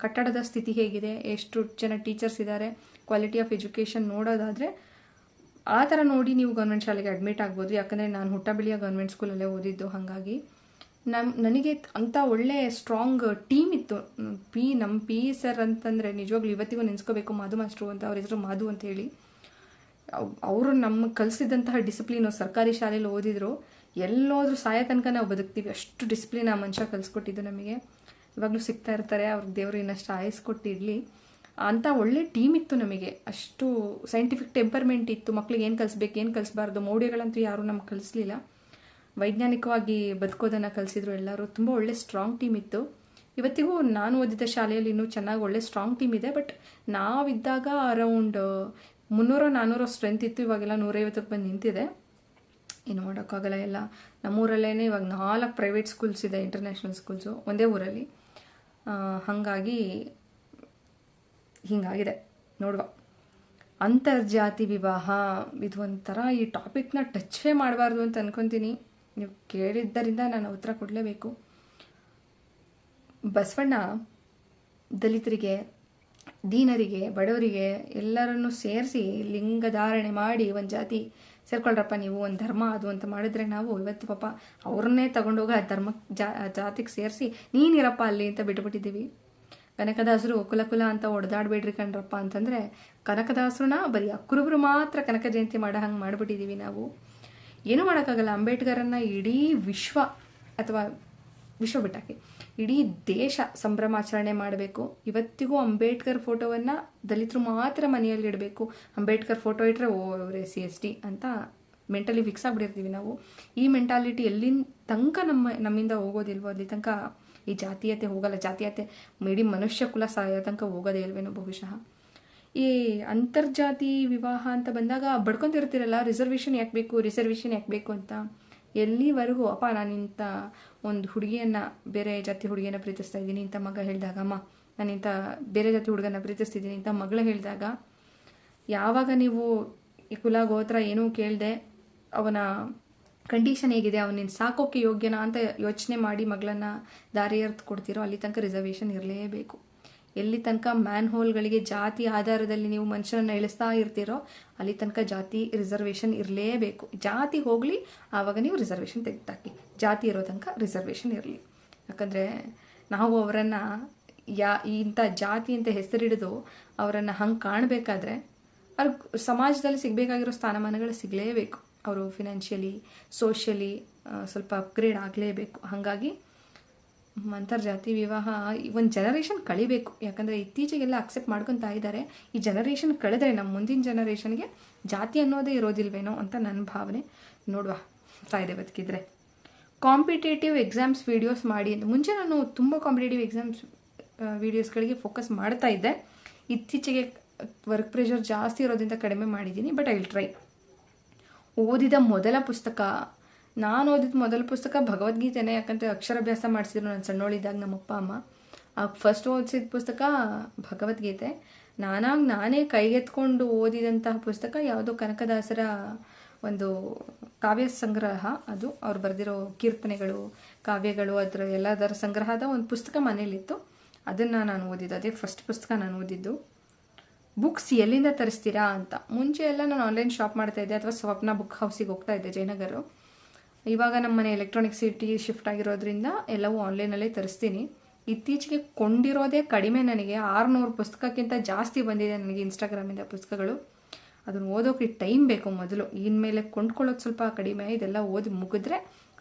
ಕಟ್ಟಡದ ಸ್ಥಿತಿ ಹೇಗಿದೆ, ಎಷ್ಟು ಜನ ಟೀಚರ್ಸ್ ಇದ್ದಾರೆ ಕ್ವಾಲಿಟಿ ಆಫ್ ಎಜುಕೇಷನ್ ನೋಡೋದಾದರೆ, ಆ ಥರ ನೋಡಿ ನೀವು ಗೌರ್ಮೆಂಟ್ ಶಾಲೆಗೆ ಅಡ್ಮಿಟ್ ಆಗ್ಬೋದು. ಯಾಕಂದರೆ ನಾನು ಹುಟ್ಟಬಳಿಯ ಗೌರ್ಮೆಂಟ್ ಸ್ಕೂಲಲ್ಲೇ ಓದಿದ್ದು, ಹಾಗಾಗಿ. ನಮ್ಮ ನನಗೆ ಅಂಥ ಒಳ್ಳೆ ಸ್ಟ್ರಾಂಗ್ ಟೀಮ್ ಇತ್ತು. ಪಿ ನಮ್ಮ ಪಿ ಸರ್ ಅಂತಂದರೆ, ನಿಜವಾಗ್ಲೂ ಇವತ್ತಿಗೂ ನೆನೆಸ್ಕೋಬೇಕು, ಮಾಧು ಮಾಸ್ಟ್ರು ಅಂತ, ಅವ್ರ ಹೆಸರು ಮಾಧು ಅಂತ ಹೇಳಿ ಅವರು ನಮ್ಮ ಕಲಿಸಿದಂತಹ ಡಿಸಿಪ್ಲಿನು ಸರ್ಕಾರಿ ಶಾಲೆಯಲ್ಲಿ ಓದಿದ್ರು. ಎಲ್ಲೋದ್ರೂ ಸಾಯ ತನಕ ನಾವು ಬದುಕ್ತೀವಿ. ಅಷ್ಟು ಡಿಸಿಪ್ಲಿನ್ ಆ ಮನುಷ್ಯ ಕಲಿಸ್ಕೊಟ್ಟಿದ್ದು ನಮಗೆ. ಇವಾಗಲೂ ಸಿಗ್ತಾ ಇರ್ತಾರೆ, ಅವ್ರಿಗೆ ದೇವರು ಇನ್ನಷ್ಟು ಆಯಸ್ ಕೊಟ್ಟಿರಲಿ. ಅಂಥ ಒಳ್ಳೆ ಟೀಮ್ ಇತ್ತು ನಮಗೆ. ಅಷ್ಟು ಸೈಂಟಿಫಿಕ್ ಟೆಂಪರ್ಮೆಂಟ್ ಇತ್ತು. ಮಕ್ಳಿಗೆ ಏನು ಕಲಿಸ್ಬೇಕು, ಏನು ಕಲಿಸ್ಬಾರ್ದು, ಮೌಢ್ಯಗಳಂತೂ ಯಾರೂ ನಮ್ಗೆ ಕಲಿಸ್ಲಿಲ್ಲ. ವೈಜ್ಞಾನಿಕವಾಗಿ ಬದುಕೋದನ್ನು ಕಲಿಸಿದ್ರು ಎಲ್ಲರೂ. ತುಂಬ ಒಳ್ಳೆ ಸ್ಟ್ರಾಂಗ್ ಟೀಮ್ ಇತ್ತು. ಇವತ್ತಿಗೂ ನಾನು ಓದಿದ್ದ ಶಾಲೆಯಲ್ಲಿ ಇನ್ನೂ ಚೆನ್ನಾಗಿ ಒಳ್ಳೆ ಸ್ಟ್ರಾಂಗ್ ಟೀಮ್ ಇದೆ ಬಟ್ ನಾವಿದ್ದಾಗ ಅರೌಂಡ್ ಮುನ್ನೂರೋ ನಾನ್ನೂರೋ ಸ್ಟ್ರೆಂತ್ ಇತ್ತು. ಇವಾಗೆಲ್ಲ ನೂರೈವತ್ತಕ್ಕೆ ಬಂದು ನಿಂತಿದೆ. ಏನು ಮಾಡೋಕ್ಕಾಗಲ್ಲ ಎಲ್ಲ. ನಮ್ಮೂರಲ್ಲೇ ಇವಾಗ ನಾಲ್ಕು ಪ್ರೈವೇಟ್ ಸ್ಕೂಲ್ಸ್ ಇದೆ ಇಂಟರ್ನ್ಯಾಷನಲ್ ಸ್ಕೂಲ್ಸು ಒಂದೇ ಊರಲ್ಲಿ. ಹಾಗಾಗಿ ಹೀಗಾಗಿದೆ. ನೋಡುವ. ಅಂತರ್ಜಾತಿ ವಿವಾಹ, ಇದು ಒಂಥರ ಈ ಟಾಪಿಕ್ನ ಟಚ್ಚೇ ಮಾಡಬಾರ್ದು ಅಂತ ಅನ್ಕೊತೀನಿ. ನೀವು ಕೇಳಿದ್ದರಿಂದ ನಾನು ಉತ್ತರ ಕೊಡಲೇಬೇಕು. ಬಸವಣ್ಣ ದಲಿತರಿಗೆ, ದೀನರಿಗೆ, ಬಡವರಿಗೆ ಎಲ್ಲರನ್ನು ಸೇರಿಸಿ ಲಿಂಗ ಧಾರಣೆ ಮಾಡಿ ಒಂದು ಜಾತಿ ಸೇರ್ಕೊಳ್ರಪ್ಪ ನೀವು, ಒಂದು ಧರ್ಮ ಅದು ಅಂತ ಮಾಡಿದ್ರೆ ನಾವು ಇವತ್ತು ಪಾಪ ಅವ್ರನ್ನೇ ತಗೊಂಡೋಗಿ ಆ ಧರ್ಮ, ಜಾ ಜಾತಿಗೆ ಸೇರಿಸಿ ನೀನಿರಪ್ಪ ಅಲ್ಲಿ ಅಂತ ಬಿಟ್ಬಿಟ್ಟಿದ್ದೀವಿ. ಕನಕದಾಸರು ಕುಲ ಕುಲ ಅಂತ ಹೊಡೆದಾಡ್ಬೇಡ್ರಿ ಕಣ್ರಪ್ಪ ಅಂತಂದರೆ ಕನಕದಾಸರನ್ನ ಬರೀ ಅಕ್ರೂಬ್ರು ಮಾತ್ರ ಕನಕ ಜಯಂತಿ ಮಾಡೋ ಹಂಗೆ ಮಾಡಿಬಿಟ್ಟಿದ್ದೀವಿ ನಾವು. ಏನೂ ಮಾಡೋಕ್ಕಾಗಲ್ಲ? ಅಂಬೇಡ್ಕರನ್ನು ಇಡೀ ವಿಶ್ವ ಅಥವಾ ವಿಶ್ವ ಬಿಟ್ಟಾಕಿ ಇಡೀ ದೇಶ ಸಂಭ್ರಮಾಚರಣೆ ಮಾಡಬೇಕು. ಇವತ್ತಿಗೂ ಅಂಬೇಡ್ಕರ್ ಫೋಟೋವನ್ನು ದಲಿತರು ಮಾತ್ರ ಮನೆಯಲ್ಲಿ ಇಡಬೇಕು. ಅಂಬೇಡ್ಕರ್ ಫೋಟೋ ಇಟ್ಟರೆ ಓ, ಅವರೇ, ಸಿ, ಎಸ್ ಟಿ ಅಂತ ಮೆಂಟಲಿ ಫಿಕ್ಸ್ ಆಗಿಬಿಟ್ಟಿರ್ತೀವಿ ನಾವು. ಈ ಮೆಂಟಾಲಿಟಿ ಎಲ್ಲಿನ ತನಕ ನಮ್ಮ, ನಮ್ಮಿಂದ ಹೋಗೋದಿಲ್ವೋ, ಅಲ್ಲಿ ತನಕ ಈ ಜಾತೀಯತೆ ಹೋಗಲ್ಲ. ಜಾತೀಯತೆ ಇಡೀ ಮನುಷ್ಯ ಕುಲ ಸಾಯೋ ತನಕ ಹೋಗೋದೇ ಇಲ್ವೇನೋ ಬಹುಶಃ. ಈ ಅಂತರ್ಜಾತಿ ವಿವಾಹ ಅಂತ ಬಂದಾಗ ಬಡ್ಕೊಂತಿರ್ತೀರಲ್ಲ, ರಿಸರ್ವೇಷನ್ ಯಾಕೆ ಬೇಕು, ರಿಸರ್ವೇಷನ್ ಯಾಕೆ ಬೇಕು ಅಂತ. ಎಲ್ಲಿವರೆಗೂ, ಅಪ್ಪ, ನಾನು ಇಂಥ ಒಂದು ಹುಡುಗಿಯನ್ನು, ಬೇರೆ ಜಾತಿ ಹುಡುಗಿಯನ್ನು ಪ್ರೀತಿಸ್ತಾ ಇದ್ದೀನಿ. ಇಂಥ ಮಗ ಹೇಳಿದಾಗ, ಅಮ್ಮ, ನಾನು ಇಂಥ ಬೇರೆ ಜಾತಿ ಹುಡುಗನ ಪ್ರೀತಿಸ್ತಿದ್ದೀನಿ. ಇಂಥ ಮಗಳು ಹೇಳಿದಾಗ, ಯಾವಾಗ ನೀವು ಈ ಕುಲ, ಗೋತ್ರ ಏನೂ ಕೇಳದೆ ಅವನ ಕಂಡೀಷನ್ ಹೇಗಿದೆ, ಅವನಿನ ಸಾಕೋಕ್ಕೆ ಯೋಗ್ಯನಾ ಅಂತ ಯೋಚನೆ ಮಾಡಿ ಮಗಳನ್ನ ದಾರಿ ಎರ್ತ್ ಕೊಡ್ತೀರೋ, ಅಲ್ಲಿ ತನಕ ರಿಸರ್ವೇಷನ್ ಇರಲೇಬೇಕು. ಎಲ್ಲಿ ತನಕ ಮ್ಯಾನ್ ಹೋಲ್ಗಳಿಗೆ ಜಾತಿ ಆಧಾರದಲ್ಲಿ ನೀವು ಮನುಷ್ಯರನ್ನ ಇಳಿಸ್ತಾ ಇರ್ತೀರೋ, ಅಲ್ಲಿ ತನಕ ಜಾತಿ ರಿಸರ್ವೇಷನ್ ಇರಲೇಬೇಕು. ಜಾತಿ ಹೋಗಲಿ, ಆವಾಗ ನೀವು ರಿಸರ್ವೇಷನ್ ತೆಗೆದಾಕಿ. ಜಾತಿ ಇರೋ ತನಕ ರಿಸರ್ವೇಷನ್ ಇರಲಿ. ಯಾಕಂದರೆ ನಾವು ಅವರನ್ನು ಯಾ, ಇಂಥ ಜಾತಿ ಅಂತ ಹೆಸರಿಡಿದು ಅವರನ್ನು ಹಂಗೆ ಕಾಣಬೇಕಾದ್ರೆ ಅವ್ರ ಸಮಾಜದಲ್ಲಿ ಸಿಗಬೇಕಾಗಿರೋ ಸ್ಥಾನಮಾನಗಳು ಸಿಗಲೇಬೇಕು. ಅವರು ಫಿನಾನ್ಷಿಯಲಿ, ಸೋಷಿಯಲಿ ಸ್ವಲ್ಪ ಅಪ್ಗ್ರೇಡ್ ಆಗಲೇಬೇಕು. ಹಾಗಾಗಿ ಅಂತರ್ಜಾತಿ ವಿವಾಹ ಒಂದು ಜನರೇಷನ್ ಕಳಿಬೇಕು. ಯಾಕಂದರೆ ಇತ್ತೀಚೆಗೆಲ್ಲ ಅಕ್ಸೆಪ್ಟ್ ಮಾಡ್ಕೊತಾ ಇದ್ದಾರೆ. ಈ ಜನರೇಷನ್ ಕಳೆದ್ರೆ ನಮ್ಮ ಮುಂದಿನ ಜನರೇಷನ್ಗೆ ಜಾತಿ ಅನ್ನೋದೇ ಇರೋದಿಲ್ವೇನೋ ಅಂತ ನನ್ನ ಭಾವನೆ. ನೋಡುವ ಸಾಯ್ದೆ ಬದುಕಿದ್ರೆ. ಕಾಂಪಿಟೇಟಿವ್ ಎಕ್ಸಾಮ್ಸ್ ವೀಡಿಯೋಸ್ ಮಾಡಿ ಅಂತ. ಮುಂಚೆ ನಾನು ತುಂಬ ಕಾಂಪಿಟೇಟಿವ್ ಎಕ್ಸಾಮ್ಸ್ ವೀಡಿಯೋಸ್ಗಳಿಗೆ ಫೋಕಸ್ ಮಾಡ್ತಾ ಇದ್ದೆ. ಇತ್ತೀಚೆಗೆ ವರ್ಕ್ ಪ್ರೆಷರ್ ಜಾಸ್ತಿ ಇರೋದ್ರಿಂದ ಕಡಿಮೆ ಮಾಡಿದ್ದೀನಿ ಬಟ್ ಐ ವಿಲ್ ಟ್ರೈ ಓದಿದ ಮೊದಲ ಪುಸ್ತಕ ನಾನು ಓದಿದ ಮೊದಲ ಪುಸ್ತಕ ಭಗವದ್ಗೀತೆನೇ, ಯಾಕಂದರೆ ಅಕ್ಷರಾಭ್ಯಾಸ ಮಾಡಿಸಿದ್ರು ನಾನು ನಮ್ಮ ಅಪ್ಪ ಅಮ್ಮ. ಆ ಫಸ್ಟ್ ಓದಿಸಿದ ಪುಸ್ತಕ ಭಗವದ್ಗೀತೆ. ನಾನಾಗಿ ನಾನೇ ಕೈಗೆತ್ಕೊಂಡು ಓದಿದಂತಹ ಪುಸ್ತಕ ಯಾವುದೋ ಕನಕದಾಸರ ಒಂದು ಕಾವ್ಯ ಸಂಗ್ರಹ, ಅದು ಅವ್ರು ಬರೆದಿರೋ ಕೀರ್ತನೆಗಳು, ಕಾವ್ಯಗಳು, ಅದರ ಎಲ್ಲದರ ಸಂಗ್ರಹದ ಒಂದು ಪುಸ್ತಕ ಮನೇಲಿತ್ತು. ಅದನ್ನು ನಾನು ಓದಿದ್ದು, ಅದೇ ಫಸ್ಟ್ ಪುಸ್ತಕ ನಾನು ಓದಿದ್ದು. ಬುಕ್ಸ್ ಎಲ್ಲಿಂದ ತರಿಸ್ತೀರಾ ಅಂತ. ಮುಂಚೆ ಎಲ್ಲ ನಾನು ಆನ್ಲೈನ್ ಶಾಪ್ ಮಾಡ್ತಾ ಇದ್ದೆ, ಅಥವಾ ಸ್ವಪ್ನ ಬುಕ್ ಹೌಸಿಗೆ ಹೋಗ್ತಾ ಇದ್ದೆ ಜಯನಗರು. ಇವಾಗ ನಮ್ಮ ಮನೆ ಎಲೆಕ್ಟ್ರಾನಿಕ್ ಸಿಟಿ ಶಿಫ್ಟ್ ಆಗಿರೋದ್ರಿಂದ ಎಲ್ಲವೂ ಆನ್ಲೈನಲ್ಲೇ ತರಿಸ್ತೀನಿ. ಇತ್ತೀಚೆಗೆ ಕೊಂಡಿರೋದೇ ಕಡಿಮೆ ನನಗೆ. ಆರುನೂರು ಪುಸ್ತಕಕ್ಕಿಂತ ಜಾಸ್ತಿ ಬಂದಿದೆ ನನಗೆ ಇನ್ಸ್ಟಾಗ್ರಾಮಿಂದ ಪುಸ್ತಕಗಳು. ಅದನ್ನು ಓದೋಕೆ ಟೈಮ್ ಬೇಕು ಮೊದಲು. ಇನ್ಮೇಲೆ ಕೊಂಡ್ಕೊಳ್ಳೋದು ಸ್ವಲ್ಪ ಕಡಿಮೆ. ಇದೆಲ್ಲ ಓದಿ ಮುಗಿದ್ರೆ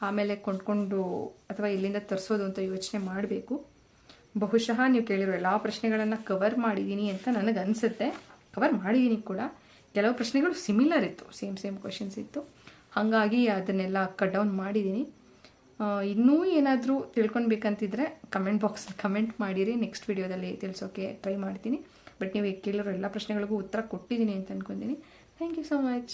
ಆಮೇಲೆ ಕೊಂಡ್ಕೊಂಡು ಅಥವಾ ಇಲ್ಲಿಂದ ತರಿಸೋದು ಅಂತ ಯೋಚನೆ ಮಾಡಬೇಕು. ಬಹುಶಃ ನೀವು ಕೇಳಿರೋ ಎಲ್ಲ ಪ್ರಶ್ನೆಗಳನ್ನು ಕವರ್ ಮಾಡಿದ್ದೀನಿ ಅಂತ ನನಗೆ ಅನಿಸುತ್ತೆ ಕವರ್ ಮಾಡಿದ್ದೀನಿ ಕೂಡ. ಕೆಲವು ಪ್ರಶ್ನೆಗಳು ಸಿಮಿಲರ್ ಇತ್ತು. ಸೇಮ್ ಸೇಮ್ ಕ್ವಶನ್ಸ್ ಇತ್ತು. ಹಾಗಾಗಿ ಅದನ್ನೆಲ್ಲ ಕಟ್ ಡೌನ್ ಮಾಡಿದ್ದೀನಿ ಇನ್ನೂ ಏನಾದರೂ ತಿಳ್ಕೊಳ್ಬೇಕಂತಿದ್ರೆ ಕಮೆಂಟ್ ಬಾಕ್ಸ್ ಕಮೆಂಟ್ ಮಾಡಿರಿ. ನೆಕ್ಸ್ಟ್ ವಿಡಿಯೋದಲ್ಲಿ ತಿಳಿಸೋಕೆ ಟ್ರೈ ಮಾಡ್ತೀನಿ. ಬಟ್ ನೀವು ಕೇಳಿರೋ ಎಲ್ಲ ಪ್ರಶ್ನೆಗಳಿಗೂ ಉತ್ತರ ಕೊಟ್ಟಿದ್ದೀನಿ ಅಂತ ಅಂದ್ಕೊತೀನಿ ಥ್ಯಾಂಕ್ ಯು ಸೊ ಮಚ್